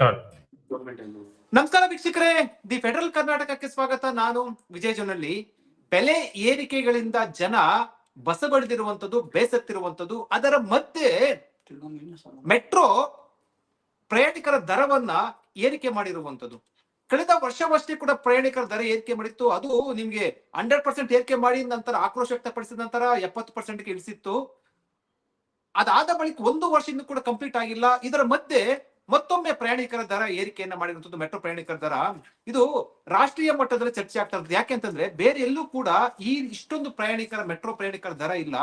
ನಮಸ್ಕಾರ ವೀಕ್ಷಕರೇ. The federal ಕರ್ನಾಟಕಕ್ಕೆ ಸ್ವಾಗತ. ನಾನು ವಿಜಯ ಜೊನಲ್ಲಿ. ಬೆಲೆ ಏರಿಕೆಗಳಿಂದ ಜನ ಬಸಬಡಿದಿರುವಂತದ್ದು ಬೇಸತ್ತಿರುವಂತದ್ದು ಅದರ ಮಧ್ಯೆ ಮೆಟ್ರೋ ಪ್ರಯಾಣಿಕರ ದರವನ್ನ ಏರಿಕೆ ಮಾಡಿರುವಂತದ್ದು ಕಳೆದ ವರ್ಷವಷ್ಟೇ ಕೂಡ ಪ್ರಯಾಣಿಕರ ದರ ಏರಿಕೆ ಮಾಡಿತ್ತು. ಅದು ನಿಮ್ಗೆ ಹಂಡ್ರೆಡ್ ಪರ್ಸೆಂಟ್ ಏರಿಕೆ ಮಾಡಿ ನಂತರ ಆಕ್ರೋಶ ವ್ಯಕ್ತಪಡಿಸಿದ ನಂತರ ಎಪ್ಪತ್ತು ಪರ್ಸೆಂಟ್ಗೆ ಇಳಿಸಿತ್ತು. ಅದಾದ ಬಳಿಕ ಒಂದು ವರ್ಷದಿಂದ ಕೂಡ ಕಂಪ್ಲೀಟ್ ಆಗಿಲ್ಲ. ಇದರ ಮಧ್ಯೆ ಮತ್ತೊಮ್ಮೆ ಪ್ರಯಾಣಿಕರ ದರ ಏರಿಕೆಯನ್ನ ಮಾಡಿರುವಂತದ್ದು ಮೆಟ್ರೋ ಪ್ರಯಾಣಿಕರ ದರ. ಇದು ರಾಷ್ಟ್ರೀಯ ಮಟ್ಟದಲ್ಲಿ ಚರ್ಚೆ ಆಗ್ತಾ ಇರೋದು. ಯಾಕೆ ಅಂತಂದ್ರೆ ಬೇರೆ ಎಲ್ಲೂ ಕೂಡ ಈ ಇಷ್ಟೊಂದು ಪ್ರಯಾಣಿಕರ, ಮೆಟ್ರೋ ಪ್ರಯಾಣಿಕರ ದರ ಇಲ್ಲ.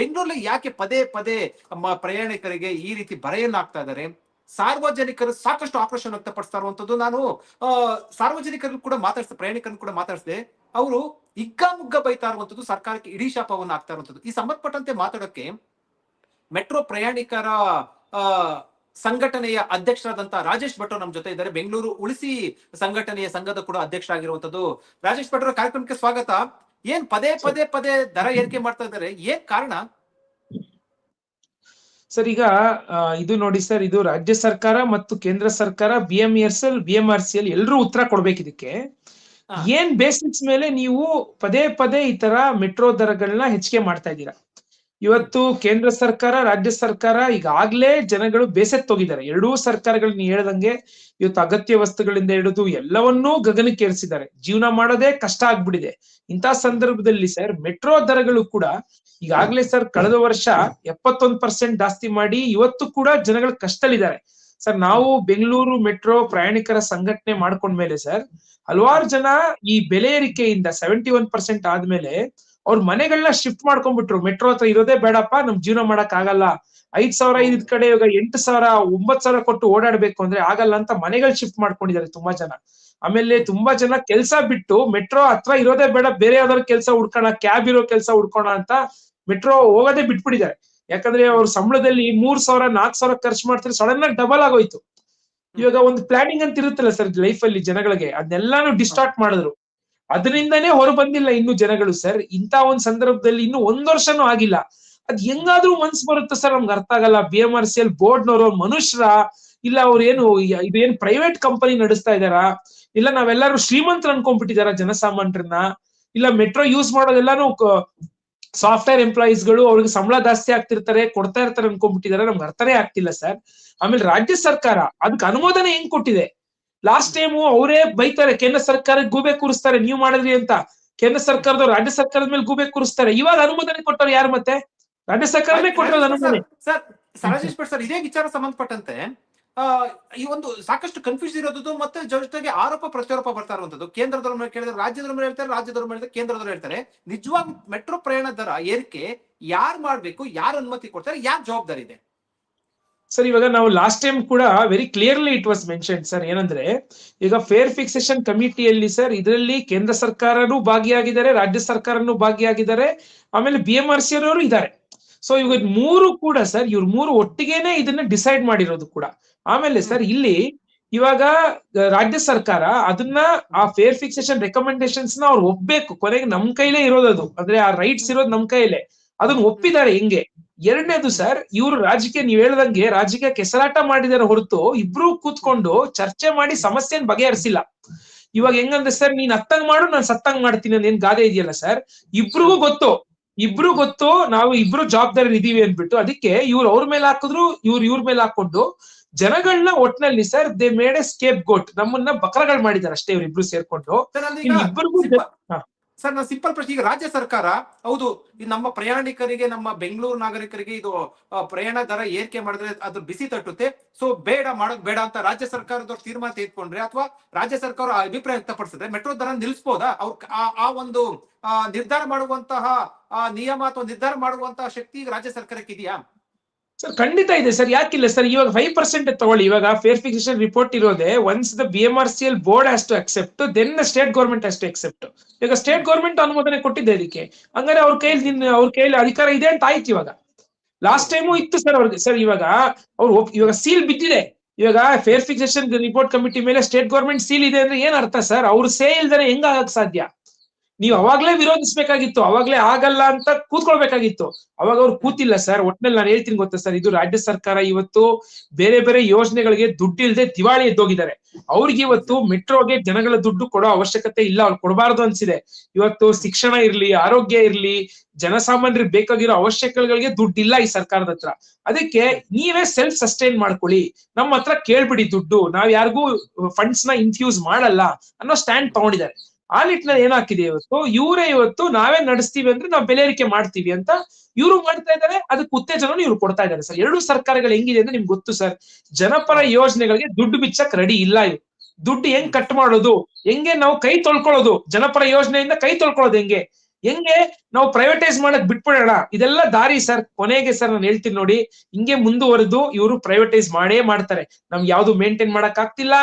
ಬೆಂಗಳೂರಲ್ಲಿ ಯಾಕೆ ಪದೇ ಪದೇ ಪ್ರಯಾಣಿಕರಿಗೆ ಈ ರೀತಿ ಬರೆಯನ್ನ ಆಗ್ತಾ ಇದ್ದಾರೆ? ಸಾರ್ವಜನಿಕರು ಸಾಕಷ್ಟು ಆಕ್ರೋಶ ವ್ಯಕ್ತಪಡಿಸ್ತಾ ಇರುವಂತದ್ದು. ನಾನು ಸಾರ್ವಜನಿಕರು ಕೂಡ ಮಾತಾಡಿಸಿದೆ, ಪ್ರಯಾಣಿಕರನ್ನು ಕೂಡ ಮಾತಾಡಿಸಿದೆ. ಅವರು ಇಗ್ಗಾಮುಗ್ಗ ಬೈತಾ ಇರುವಂತದ್ದು, ಸರ್ಕಾರಕ್ಕೆ ಇಡೀ ಶಾಪವನ್ನು ಆಗ್ತಾ ಇರುವಂತದ್ದು. ಈ ಸಂಬಂಧಪಟ್ಟಂತೆ ಮಾತಾಡೋಕೆ ಮೆಟ್ರೋ ಪ್ರಯಾಣಿಕರ ಸಂಘಟನೆಯ ಅಧ್ಯಕ್ಷರಾದಂತಹ ರಾಜೇಶ್ ಭಟ್ರು ನಮ್ಮ ಜೊತೆ ಇದ್ದಾರೆ. ಬೆಂಗಳೂರು ಉಳಿಸಿ ಸಂಘಟನೆಯ ಸಂಘದ ಕೂಡ ಅಧ್ಯಕ್ಷರಾಗಿರುವಂತದ್ದು. ರಾಜೇಶ್ ಭಟ್ರ ಕಾರ್ಯಕ್ರಮಕ್ಕೆ ಸ್ವಾಗತ. ಏನ್ ಪದೇ ಪದೇ ಪದೇ ದರ ಏರಿಕೆ ಮಾಡ್ತಾ ಇದ್ದಾರೆ. ಏನ್ ಕಾರಣ? ಸರ್ ಈಗ ಇದು ನೋಡಿ ಸರ್ ಇದು ರಾಜ್ಯ ಸರ್ಕಾರ ಮತ್ತು ಕೇಂದ್ರ ಸರ್ಕಾರ B M S L B M R C L ಎಲ್ಲರೂ ಉತ್ತರ ಕೊಡ್ಬೇಕು ಇದಕ್ಕೆ. ಏನ್ ಬೇಸಿಕ್ಸ್ ಮೇಲೆ ನೀವು ಪದೇ ಪದೇ ಈ ತರ ಮೆಟ್ರೋ ದರಗಳನ್ನ ಹೆಚ್ಚಿಗೆ ಮಾಡ್ತಾ ಇದ್ದೀರಾ? ಇವತ್ತು ಕೇಂದ್ರ ಸರ್ಕಾರ, ರಾಜ್ಯ ಸರ್ಕಾರ ಈಗಾಗ್ಲೇ ಜನಗಳು ಬೇಸತ್ತೋಗಿದ್ದಾರೆ. ಎರಡೂ ಸರ್ಕಾರಗಳು ನೀವು ಹೇಳ್ದಂಗೆ ಇವತ್ತು ಅಗತ್ಯ ವಸ್ತುಗಳಿಂದ ಹಿಡಿದು ಎಲ್ಲವನ್ನೂ ಗಗನಕ್ಕೇರಿಸಿದ್ದಾರೆ ಜೀವನ ಮಾಡೋದೇ ಕಷ್ಟ ಆಗ್ಬಿಟ್ಟಿದೆ. ಇಂಥ ಸಂದರ್ಭದಲ್ಲಿ ಸರ್, ಮೆಟ್ರೋ ದರಗಳು ಕೂಡ ಈಗಾಗ್ಲೇ ಸರ್ ಕಳೆದ ವರ್ಷ ಎಪ್ಪತ್ತೊಂದು ಪರ್ಸೆಂಟ್ ಜಾಸ್ತಿ ಮಾಡಿ ಇವತ್ತು ಕೂಡ ಜನಗಳು ಕಷ್ಟದಲ್ಲಿದ್ದಾರೆ. ಸರ್, ನಾವು ಬೆಂಗಳೂರು ಮೆಟ್ರೋ ಪ್ರಯಾಣಿಕರ ಸಂಘಟನೆ ಮಾಡ್ಕೊಂಡ್ಮೇಲೆ ಸರ್, ಹಲವಾರು ಜನ ಈ ಬೆಲೆ ಏರಿಕೆಯಿಂದ ಸೆವೆಂಟಿ ಒನ್ ಪರ್ಸೆಂಟ್ ಆದ್ಮೇಲೆ ಅವ್ರ ಮನೆಗಳನ್ನ ಶಿಫ್ಟ್ ಮಾಡ್ಕೊಂಡ್ಬಿಟ್ರು. ಮೆಟ್ರೋ ಹತ್ರ ಇರೋದೇ ಬೇಡಪ್ಪ, ನಮ್ ಜೀವನ ಮಾಡಕ್ ಆಗಲ್ಲ. ಐದ್ ಸಾವಿರ ಇದ್ ಕಡೆ, ಇವಾಗ ಎಂಟು ಸಾವಿರ ಒಂಬತ್ ಸಾವಿರ ಕೊಟ್ಟು ಓಡಾಡ್ಬೇಕು ಅಂದ್ರೆ ಆಗಲ್ಲ ಅಂತ ಮನೆಗಳು ಶಿಫ್ಟ್ ಮಾಡ್ಕೊಂಡಿದ್ದಾರೆ ತುಂಬಾ ಜನ. ಆಮೇಲೆ ತುಂಬಾ ಜನ ಕೆಲ್ಸ ಬಿಟ್ಟು ಮೆಟ್ರೋ ಹತ್ರ ಇರೋದೇ ಬೇಡ, ಬೇರೆ ಯಾವ್ದಾದ್ರು ಕೆಲಸ ಹುಡ್ಕೋಣ ಕ್ಯಾಬ್ ಇರೋ ಕೆಲಸ ಹುಡ್ಕೋಣ ಅಂತ ಮೆಟ್ರೋ ಹೋಗೋದೇ ಬಿಟ್ಬಿಟ್ಟಿದ್ದಾರೆ. ಯಾಕಂದ್ರೆ ಅವ್ರ ಸಂಬಳದಲ್ಲಿ ಮೂರ್ ಸಾವಿರ, ನಾಲ್ಕ್ ಸಾವಿರ ಖರ್ಚು ಮಾಡ್ತಾರೆ ಸಡನ್ ಆಗಿ ಡಬಲ್ ಆಗೋಯ್ತು. ಇವಾಗ ಒಂದು ಪ್ಲಾನಿಂಗ್ ಅಂತ ಇರುತ್ತಲ್ಲ ಸರ್ ಲೈಫ್ ಅಲ್ಲಿ ಜನಗಳಿಗೆ. ಅದನ್ನೆಲ್ಲಾನು ಡಿಸ್ಟಾರ್ಟ್ ಮಾಡಿದ್ರು. ಅದರಿಂದನೇ ಹೊರ ಬಂದಿಲ್ಲ ಇನ್ನು ಜನಗಳು ಸರ್ ಇಂತ ಒಂದ್ ಸಂದರ್ಭದಲ್ಲಿ ಇನ್ನು ಒಂದ್ ವರ್ಷನೂ ಆಗಿಲ್ಲ. ಅದ್ ಹೆಂಗಾದ್ರೂ ಮನ್ಸ್ ಬರುತ್ತೆ ಸರ್ ನಮ್ಗೆ ಅರ್ಥ ಆಗಲ್ಲ. B M R C L ಬೋರ್ಡ್ನವರು ಮನುಷ್ಯರ, ಇಲ್ಲ ಅವ್ರೇನು ಇದು ಏನ್ ಪ್ರೈವೇಟ್ ಕಂಪನಿ ನಡೆಸ್ತಾ ಇದಾರಾ ಇಲ್ಲ ನಾವೆಲ್ಲರೂ ಶ್ರೀಮಂತರು ಅನ್ಕೊಂಡ್ಬಿಟ್ಟಿದಾರ ಜನಸಾಮಾನ್ಯರನ್ನ ಇಲ್ಲ ಮೆಟ್ರೋ ಯೂಸ್ ಮಾಡೋದೆಲ್ಲಾನು ಸಾಫ್ಟ್ವೇರ್ ಎಂಪ್ಲಾಯೀಸ್ಗಳು ಅವ್ರಿಗೆ ಸಂಬಳ ಜಾಸ್ತಿ ಆಗ್ತಿರ್ತಾರೆ, ಕೊಡ್ತಾ ಇರ್ತಾರೆ ಅನ್ಕೊಂಡ್ಬಿಟ್ಟಿದಾರೆ ನಮ್ಗೆ ಅರ್ಥನೇ ಆಗ್ತಿಲ್ಲ ಸರ್ ಆಮೇಲೆ ರಾಜ್ಯ ಸರ್ಕಾರ ಅದಕ್ಕೆ ಅನುಮೋದನೆ ಹೆಂಗ್ ಕೊಟ್ಟಿದೆ? ಲಾಸ್ಟ್ ಟೈಮು ಅವರೇ ಬೈತಾರೆ ಕೇಂದ್ರ ಸರ್ಕಾರಕ್ಕೆ ಗೂಬೆ ಕೂರಿಸ್ತಾರೆ ನೀವು ಮಾಡಿದ್ರಿ ಅಂತ. ಕೇಂದ್ರ ಸರ್ಕಾರದವ್ರು ರಾಜ್ಯ ಸರ್ಕಾರದ ಮೇಲೆ ಗೂಬೆ ಕೂರಿಸ್ತಾರೆ. ಇವಾಗ ಅನುಮೋದನೆ ಕೊಟ್ಟವ್ರು ಯಾರು ಮತ್ತೆ? ರಾಜ್ಯ ಸರ್ಕಾರನೇ ಕೊಟ್ಟರು ಅನುಮೋದನೆ. ಸರ್ ಸರ್ ಭಟ್ ಸರ್ ಇದೇ ವಿಚಾರ ಸಂಬಂಧಪಟ್ಟಂತೆ ಆ, ಈ ಒಂದು ಸಾಕಷ್ಟು ಕನ್ಫ್ಯೂಸ್ ಇರೋದು ಮತ್ತೆ ಜೊತೆಗೆ ಆರೋಪ ಪ್ರತ್ಯಾರೋಪ ಬರ್ತಾ ಇರುವಂತದ್ದು ಕೇಂದ್ರದವ್ರ ಮೇಲೆ ಕೇಳಿದ್ರೆ ರಾಜ್ಯದವ್ರ ಮೇಲೆ ಹೇಳ್ತಾರೆ ರಾಜ್ಯದವ್ರ ಮೇಲೆ ಕೇಂದ್ರದವ್ರು ಹೇಳ್ತಾರೆ. ನಿಜವಾಗಿ ಮೆಟ್ರೋ ಪ್ರಯಾಣ ದರ ಏರಿಕೆ ಯಾರು ಮಾಡ್ಬೇಕು ಯಾರು ಅನುಮತಿ ಕೊಡ್ತಾರೆ ಯಾರ್ ಜವಾಬ್ದಾರಿ ಇದೆ? ಸರ್ ಇವಾಗ ನಾವು ಲಾಸ್ಟ್ ಟೈಮ್ ಕೂಡ very clearly it was mention sir ಏನಂದ್ರೆ ಈಗ ಫೇರ್ ಫಿಕ್ಸೇಷನ್ ಕಮಿಟಿಯಲ್ಲಿ ಸರ್ ಇದರಲ್ಲಿ ಕೇಂದ್ರ ಸರ್ಕಾರನೂ ಭಾಗಿಯಾಗಿದ್ದಾರೆ ರಾಜ್ಯ ಸರ್ಕಾರನೂ ಭಾಗಿಯಾಗಿದ್ದಾರೆ ಆಮೇಲೆ ಬಿ ಎಂ ಆರ್ ಸಿ ಅವರು ಇದ್ದಾರೆ. ಸೊ ಇವಾಗ ಮೂರು ಕೂಡ ಸರ್ ಇವ್ರ ಮೂರು ಒಟ್ಟಿಗೆನೆ ಇದನ್ನ ಡಿಸೈಡ್ ಮಾಡಿರೋದು ಕೂಡ. ಆಮೇಲೆ ಸರ್ ಇಲ್ಲಿ ಇವಾಗ ರಾಜ್ಯ ಸರ್ಕಾರ ಅದನ್ನ ಆ ಫೇರ್ ಫಿಕ್ಸೇಷನ್ ರೆಕಮೆಂಡೇಶನ್ಸ್ನ ಅವ್ರು ಒಪ್ಬೇಕು. ಕೊನೆಗೆ ನಮ್ ಕೈಲೇ ಇರೋದು ಅದು. ಅಂದ್ರೆ ಆ ರೈಟ್ಸ್ ಇರೋದು ನಮ್ ಕೈಲೇ. ಅದನ್ನ ಒಪ್ಪಿದ್ದಾರೆ ಹೆಂಗೆ. ಎರಡನೇದು ಸರ್ ಇವ್ರು ರಾಜಕೀಯ ನೀವ್ ಹೇಳ್ದಂಗೆ ರಾಜಕೀಯ ಕೆಸರಾಟ ಮಾಡಿದಾರೆ ಹೊರತು ಇಬ್ರು ಕೂತ್ಕೊಂಡು ಚರ್ಚೆ ಮಾಡಿ ಸಮಸ್ಯೆನ ಬಗೆಹರಿಸಿಲ್ಲ. ಇವಾಗ ಹೆಂಗಂದ್ರೆ ಸರ್ ನೀನ್ ಹತ್ತಂಗ್ ಮಾಡು ನಾನ್ ಸತ್ತಂಗ್ ಮಾಡ್ತೀನಿ ಅನ್ನೋ ಏನ್ ಗಾದೆ ಇದೆಯಲ್ಲ ಸರ್? ಇಬ್ರಿಗೂ ಗೊತ್ತು ಇಬ್ರು ಗೊತ್ತು ನಾವು ಇಬ್ರು ಜವಾಬ್ದಾರಿ ಇದೀವಿ ಅಂದ್ಬಿಟ್ಟು ಅದಕ್ಕೆ ಇವ್ರು ಅವ್ರ ಮೇಲೆ ಹಾಕಿದ್ರು ಇವ್ರು ಇವ್ರ ಮೇಲೆ ಹಾಕೊಂಡು ಜನಗಳನ್ನ ಒಟ್ನಲ್ಲಿ sir they made a scapegoat ನಮ್ಮನ್ನ ಬಕರಗಳು ಮಾಡಿದಾರೆ ಅಷ್ಟೇ ಇವ್ರಿಬ್ರು ಸೇರ್ಕೊಂಡು. ಇಬ್ಬರಿಗೂ ಹಾ. ಸರ್, ನಾನು ಸಿಂಪಲ್ ಪ್ರಶ್ನೆ, ಈಗ ರಾಜ್ಯ ಸರ್ಕಾರ, ಹೌದು, ಈ ನಮ್ಮ ಪ್ರಯಾಣಿಕರಿಗೆ, ನಮ್ಮ ಬೆಂಗಳೂರು ನಾಗರಿಕರಿಗೆ ಇದು ಪ್ರಯಾಣ ದರ ಏರಿಕೆ ಮಾಡಿದ್ರೆ ಅದು ಬಿಸಿ ತಟ್ಟುತ್ತೆ. ಸೊ ಬೇಡ ಮಾಡೋದ್ ಬೇಡ ಅಂತ ರಾಜ್ಯ ಸರ್ಕಾರದವ್ರು ತೀರ್ಮಾನ ತೆಗೆದುಕೊಂಡ್ರೆ ಅಥವಾ ರಾಜ್ಯ ಸರ್ಕಾರ ಅಭಿಪ್ರಾಯ ವ್ಯಕ್ತಪಡಿಸಿದ್ರೆ ಮೆಟ್ರೋ ದರ ನಿಲ್ಲಿಸಬಹುದಾ ಅವ್ರ ಆ- ಒಂದು ನಿರ್ಧಾರ ಮಾಡುವಂತಹ ನಿಯಮ ಅಥವಾ ನಿರ್ಧಾರ ಮಾಡುವಂತಹ ಶಕ್ತಿ ರಾಜ್ಯ ಸರ್ಕಾರಕ್ಕೆ ಇದೆಯಾ ಸರ್, ಖಂಡಿತ ಇದೆ ಸರ್. ಯಾಕಿಲ್ಲ ಸರ್? ಇವಾಗ ಫೈವ್ ಪರ್ಸೆಂಟ್ ತಗೊಳ್ಳಿ. ಇವಾಗ ಫೇರ್ ರಿಪೋರ್ಟ್ ಇರೋದೇ once the B M R C L board has to accept then state government has to accept ಇವಾಗ ಸ್ಟೇಟ್ ಗೌರ್ಮೆಂಟ್ ಅನುಮೋದನೆ ಕೊಟ್ಟಿದೆ ಇದಕ್ಕೆ ಹಂಗಾರೆ ಅವ್ರ ಕೈಲಿ ನಿನ್ನ ಅವ್ರ ಕೈಲಿ ಅಧಿಕಾರ ಇದೆ ಅಂತ ಆಯ್ತು ಇವಾಗ. ಲಾಸ್ಟ್ ಟೈಮು ಇತ್ತು ಸರ್ ಅವ್ರಿಗೆ. ಸರ್, ಇವಾಗ ಅವ್ರು ಇವಾಗ ಸೀಲ್ ಬಿದ್ದಿದೆ. ಇವಾಗ ಫೇರ್ ಫಿಕ್ಸೇಷನ್ ರಿಪೋರ್ಟ್ ಕಮಿಟಿ ಮೇಲೆ ಸ್ಟೇಟ್ ಗೌರ್ಮೆಂಟ್ ಸೀಲ್ ಇದೆ ಅಂದ್ರೆ ಏನ್ ಅರ್ಥ ಸರ್? ಅವ್ರು ಸೇ ಇಲ್ದರೆ ಹೆಂಗಾಗಕ್ ಸಾಧ್ಯ? ನೀವು ಅವಾಗ್ಲೇ ವಿರೋಧಿಸ್ಬೇಕಾಗಿತ್ತು, ಅವಾಗ್ಲೇ ಆಗಲ್ಲ ಅಂತ ಕೂತ್ಕೊಳ್ಬೇಕಾಗಿತ್ತು. ಅವಾಗ ಅವ್ರು ಕೂತಿಲ್ಲ ಸರ್. ಒಟ್ನಲ್ಲಿ ನಾನು ಹೇಳ್ತೀನಿ ಗೊತ್ತಾ ಸರ್, ಇದು ರಾಜ್ಯ ಸರ್ಕಾರ ಇವತ್ತು ಬೇರೆ ಬೇರೆ ಯೋಜನೆಗಳಿಗೆ ದುಡ್ಡು ಇಲ್ಲದೆ ದಿವಾಳಿ ಎದ್ದೋಗಿದ್ದಾರೆ. ಅವ್ರಿಗೆ ಇವತ್ತು ಮೆಟ್ರೋಗೆ ಜನಗಳ ದುಡ್ಡು ಕೊಡೋ ಅವಶ್ಯಕತೆ ಇಲ್ಲ, ಅವ್ರು ಕೊಡಬಾರ್ದು ಅನ್ಸಿದೆ. ಇವತ್ತು ಶಿಕ್ಷಣ ಇರ್ಲಿ, ಆರೋಗ್ಯ ಇರ್ಲಿ, ಜನಸಾಮಾನ್ಯರಿಗೆ ಬೇಕಾಗಿರೋ ಅವಶ್ಯಕತೆಗಳಿಗೆ ದುಡ್ಡಿಲ್ಲ ಈ ಸರ್ಕಾರದ ಹತ್ರ. ಅದಕ್ಕೆ ನೀವೇ ಸೆಲ್ಫ್ ಸಸ್ಟೈನ್ ಮಾಡ್ಕೊಳ್ಳಿ. ನಮ್ಮ ಹತ್ರ ಕೇಳ್ಬಿಡಿ ದುಡ್ಡು. ನಾವ್ ಯಾರಿಗೂ ಫಂಡ್ಸ್ನ ಇನ್ಫ್ಯೂಸ್ ಮಾಡಲ್ಲ ಅನ್ನೋ ಸ್ಟ್ಯಾಂಡ್ ತಗೊಂಡಿದ್ದಾರೆ. ಆ ನಿಟ್ಟಿನಲ್ಲಿ ಏನಾಗಿದೆ ಇವತ್ತು? ಇವರೇ ಇವತ್ತು ನಾವೇ ನಡೆಸ್ತೀವಿ ಅಂದ್ರೆ ನಾವು ಬೆಲೆ ಏರಿಕೆ ಮಾಡ್ತೀವಿ ಅಂತ ಇವರು ಮಾಡ್ತಾ ಇದ್ದಾರೆ, ಅದಕ್ಕೆ ಉತ್ತೇಜನ ಇವ್ರು ಕೊಡ್ತಾ ಇದ್ದಾರೆ ಸರ್. ಎರಡು ಸರ್ಕಾರಗಳು ಹೆಂಗಿದೆ ಅಂದ್ರೆ ನಿಮ್ಗೆ ಗೊತ್ತು ಸರ್. ಜನಪರ ಯೋಜನೆಗಳಿಗೆ ದುಡ್ಡು ಬಿಚ್ಚಕ್ ರೆಡಿ ಇಲ್ಲ ಇವ್ರು. ದುಡ್ಡು ಹೆಂಗ್ ಕಟ್ ಮಾಡೋದು? ಹೆಂಗೆ ನಾವು ಕೈ ತೊಳ್ಕೊಳ್ಳೋದು? ಜನಪರ ಯೋಜನೆಯಿಂದ ಕೈ ತೊಳ್ಕೊಳ್ಳೋದು ಹೆಂಗೆ? ಹೆಂಗೆ ನಾವು ಪ್ರೈವೇಟೈಸ್ ಮಾಡಕ್ ಬಿಟ್ಬಿಡೋಣ? ಇದೆಲ್ಲ ದಾರಿ ಸರ್. ಕೊನೆಗೆ ಸರ್ ನಾನು ಹೇಳ್ತೀನಿ ನೋಡಿ. ಹಿಂಗೆ ಮುಂದುವರೆದು ಇವರು ಪ್ರೈವೇಟೈಸ್ ಮಾಡೇ ಮಾಡ್ತಾರೆ. ನಮ್ಗೆ ಯಾವ್ದು ಮೇಂಟೈನ್ ಮಾಡಕ್ ಆಗ್ತಿಲ್ಲ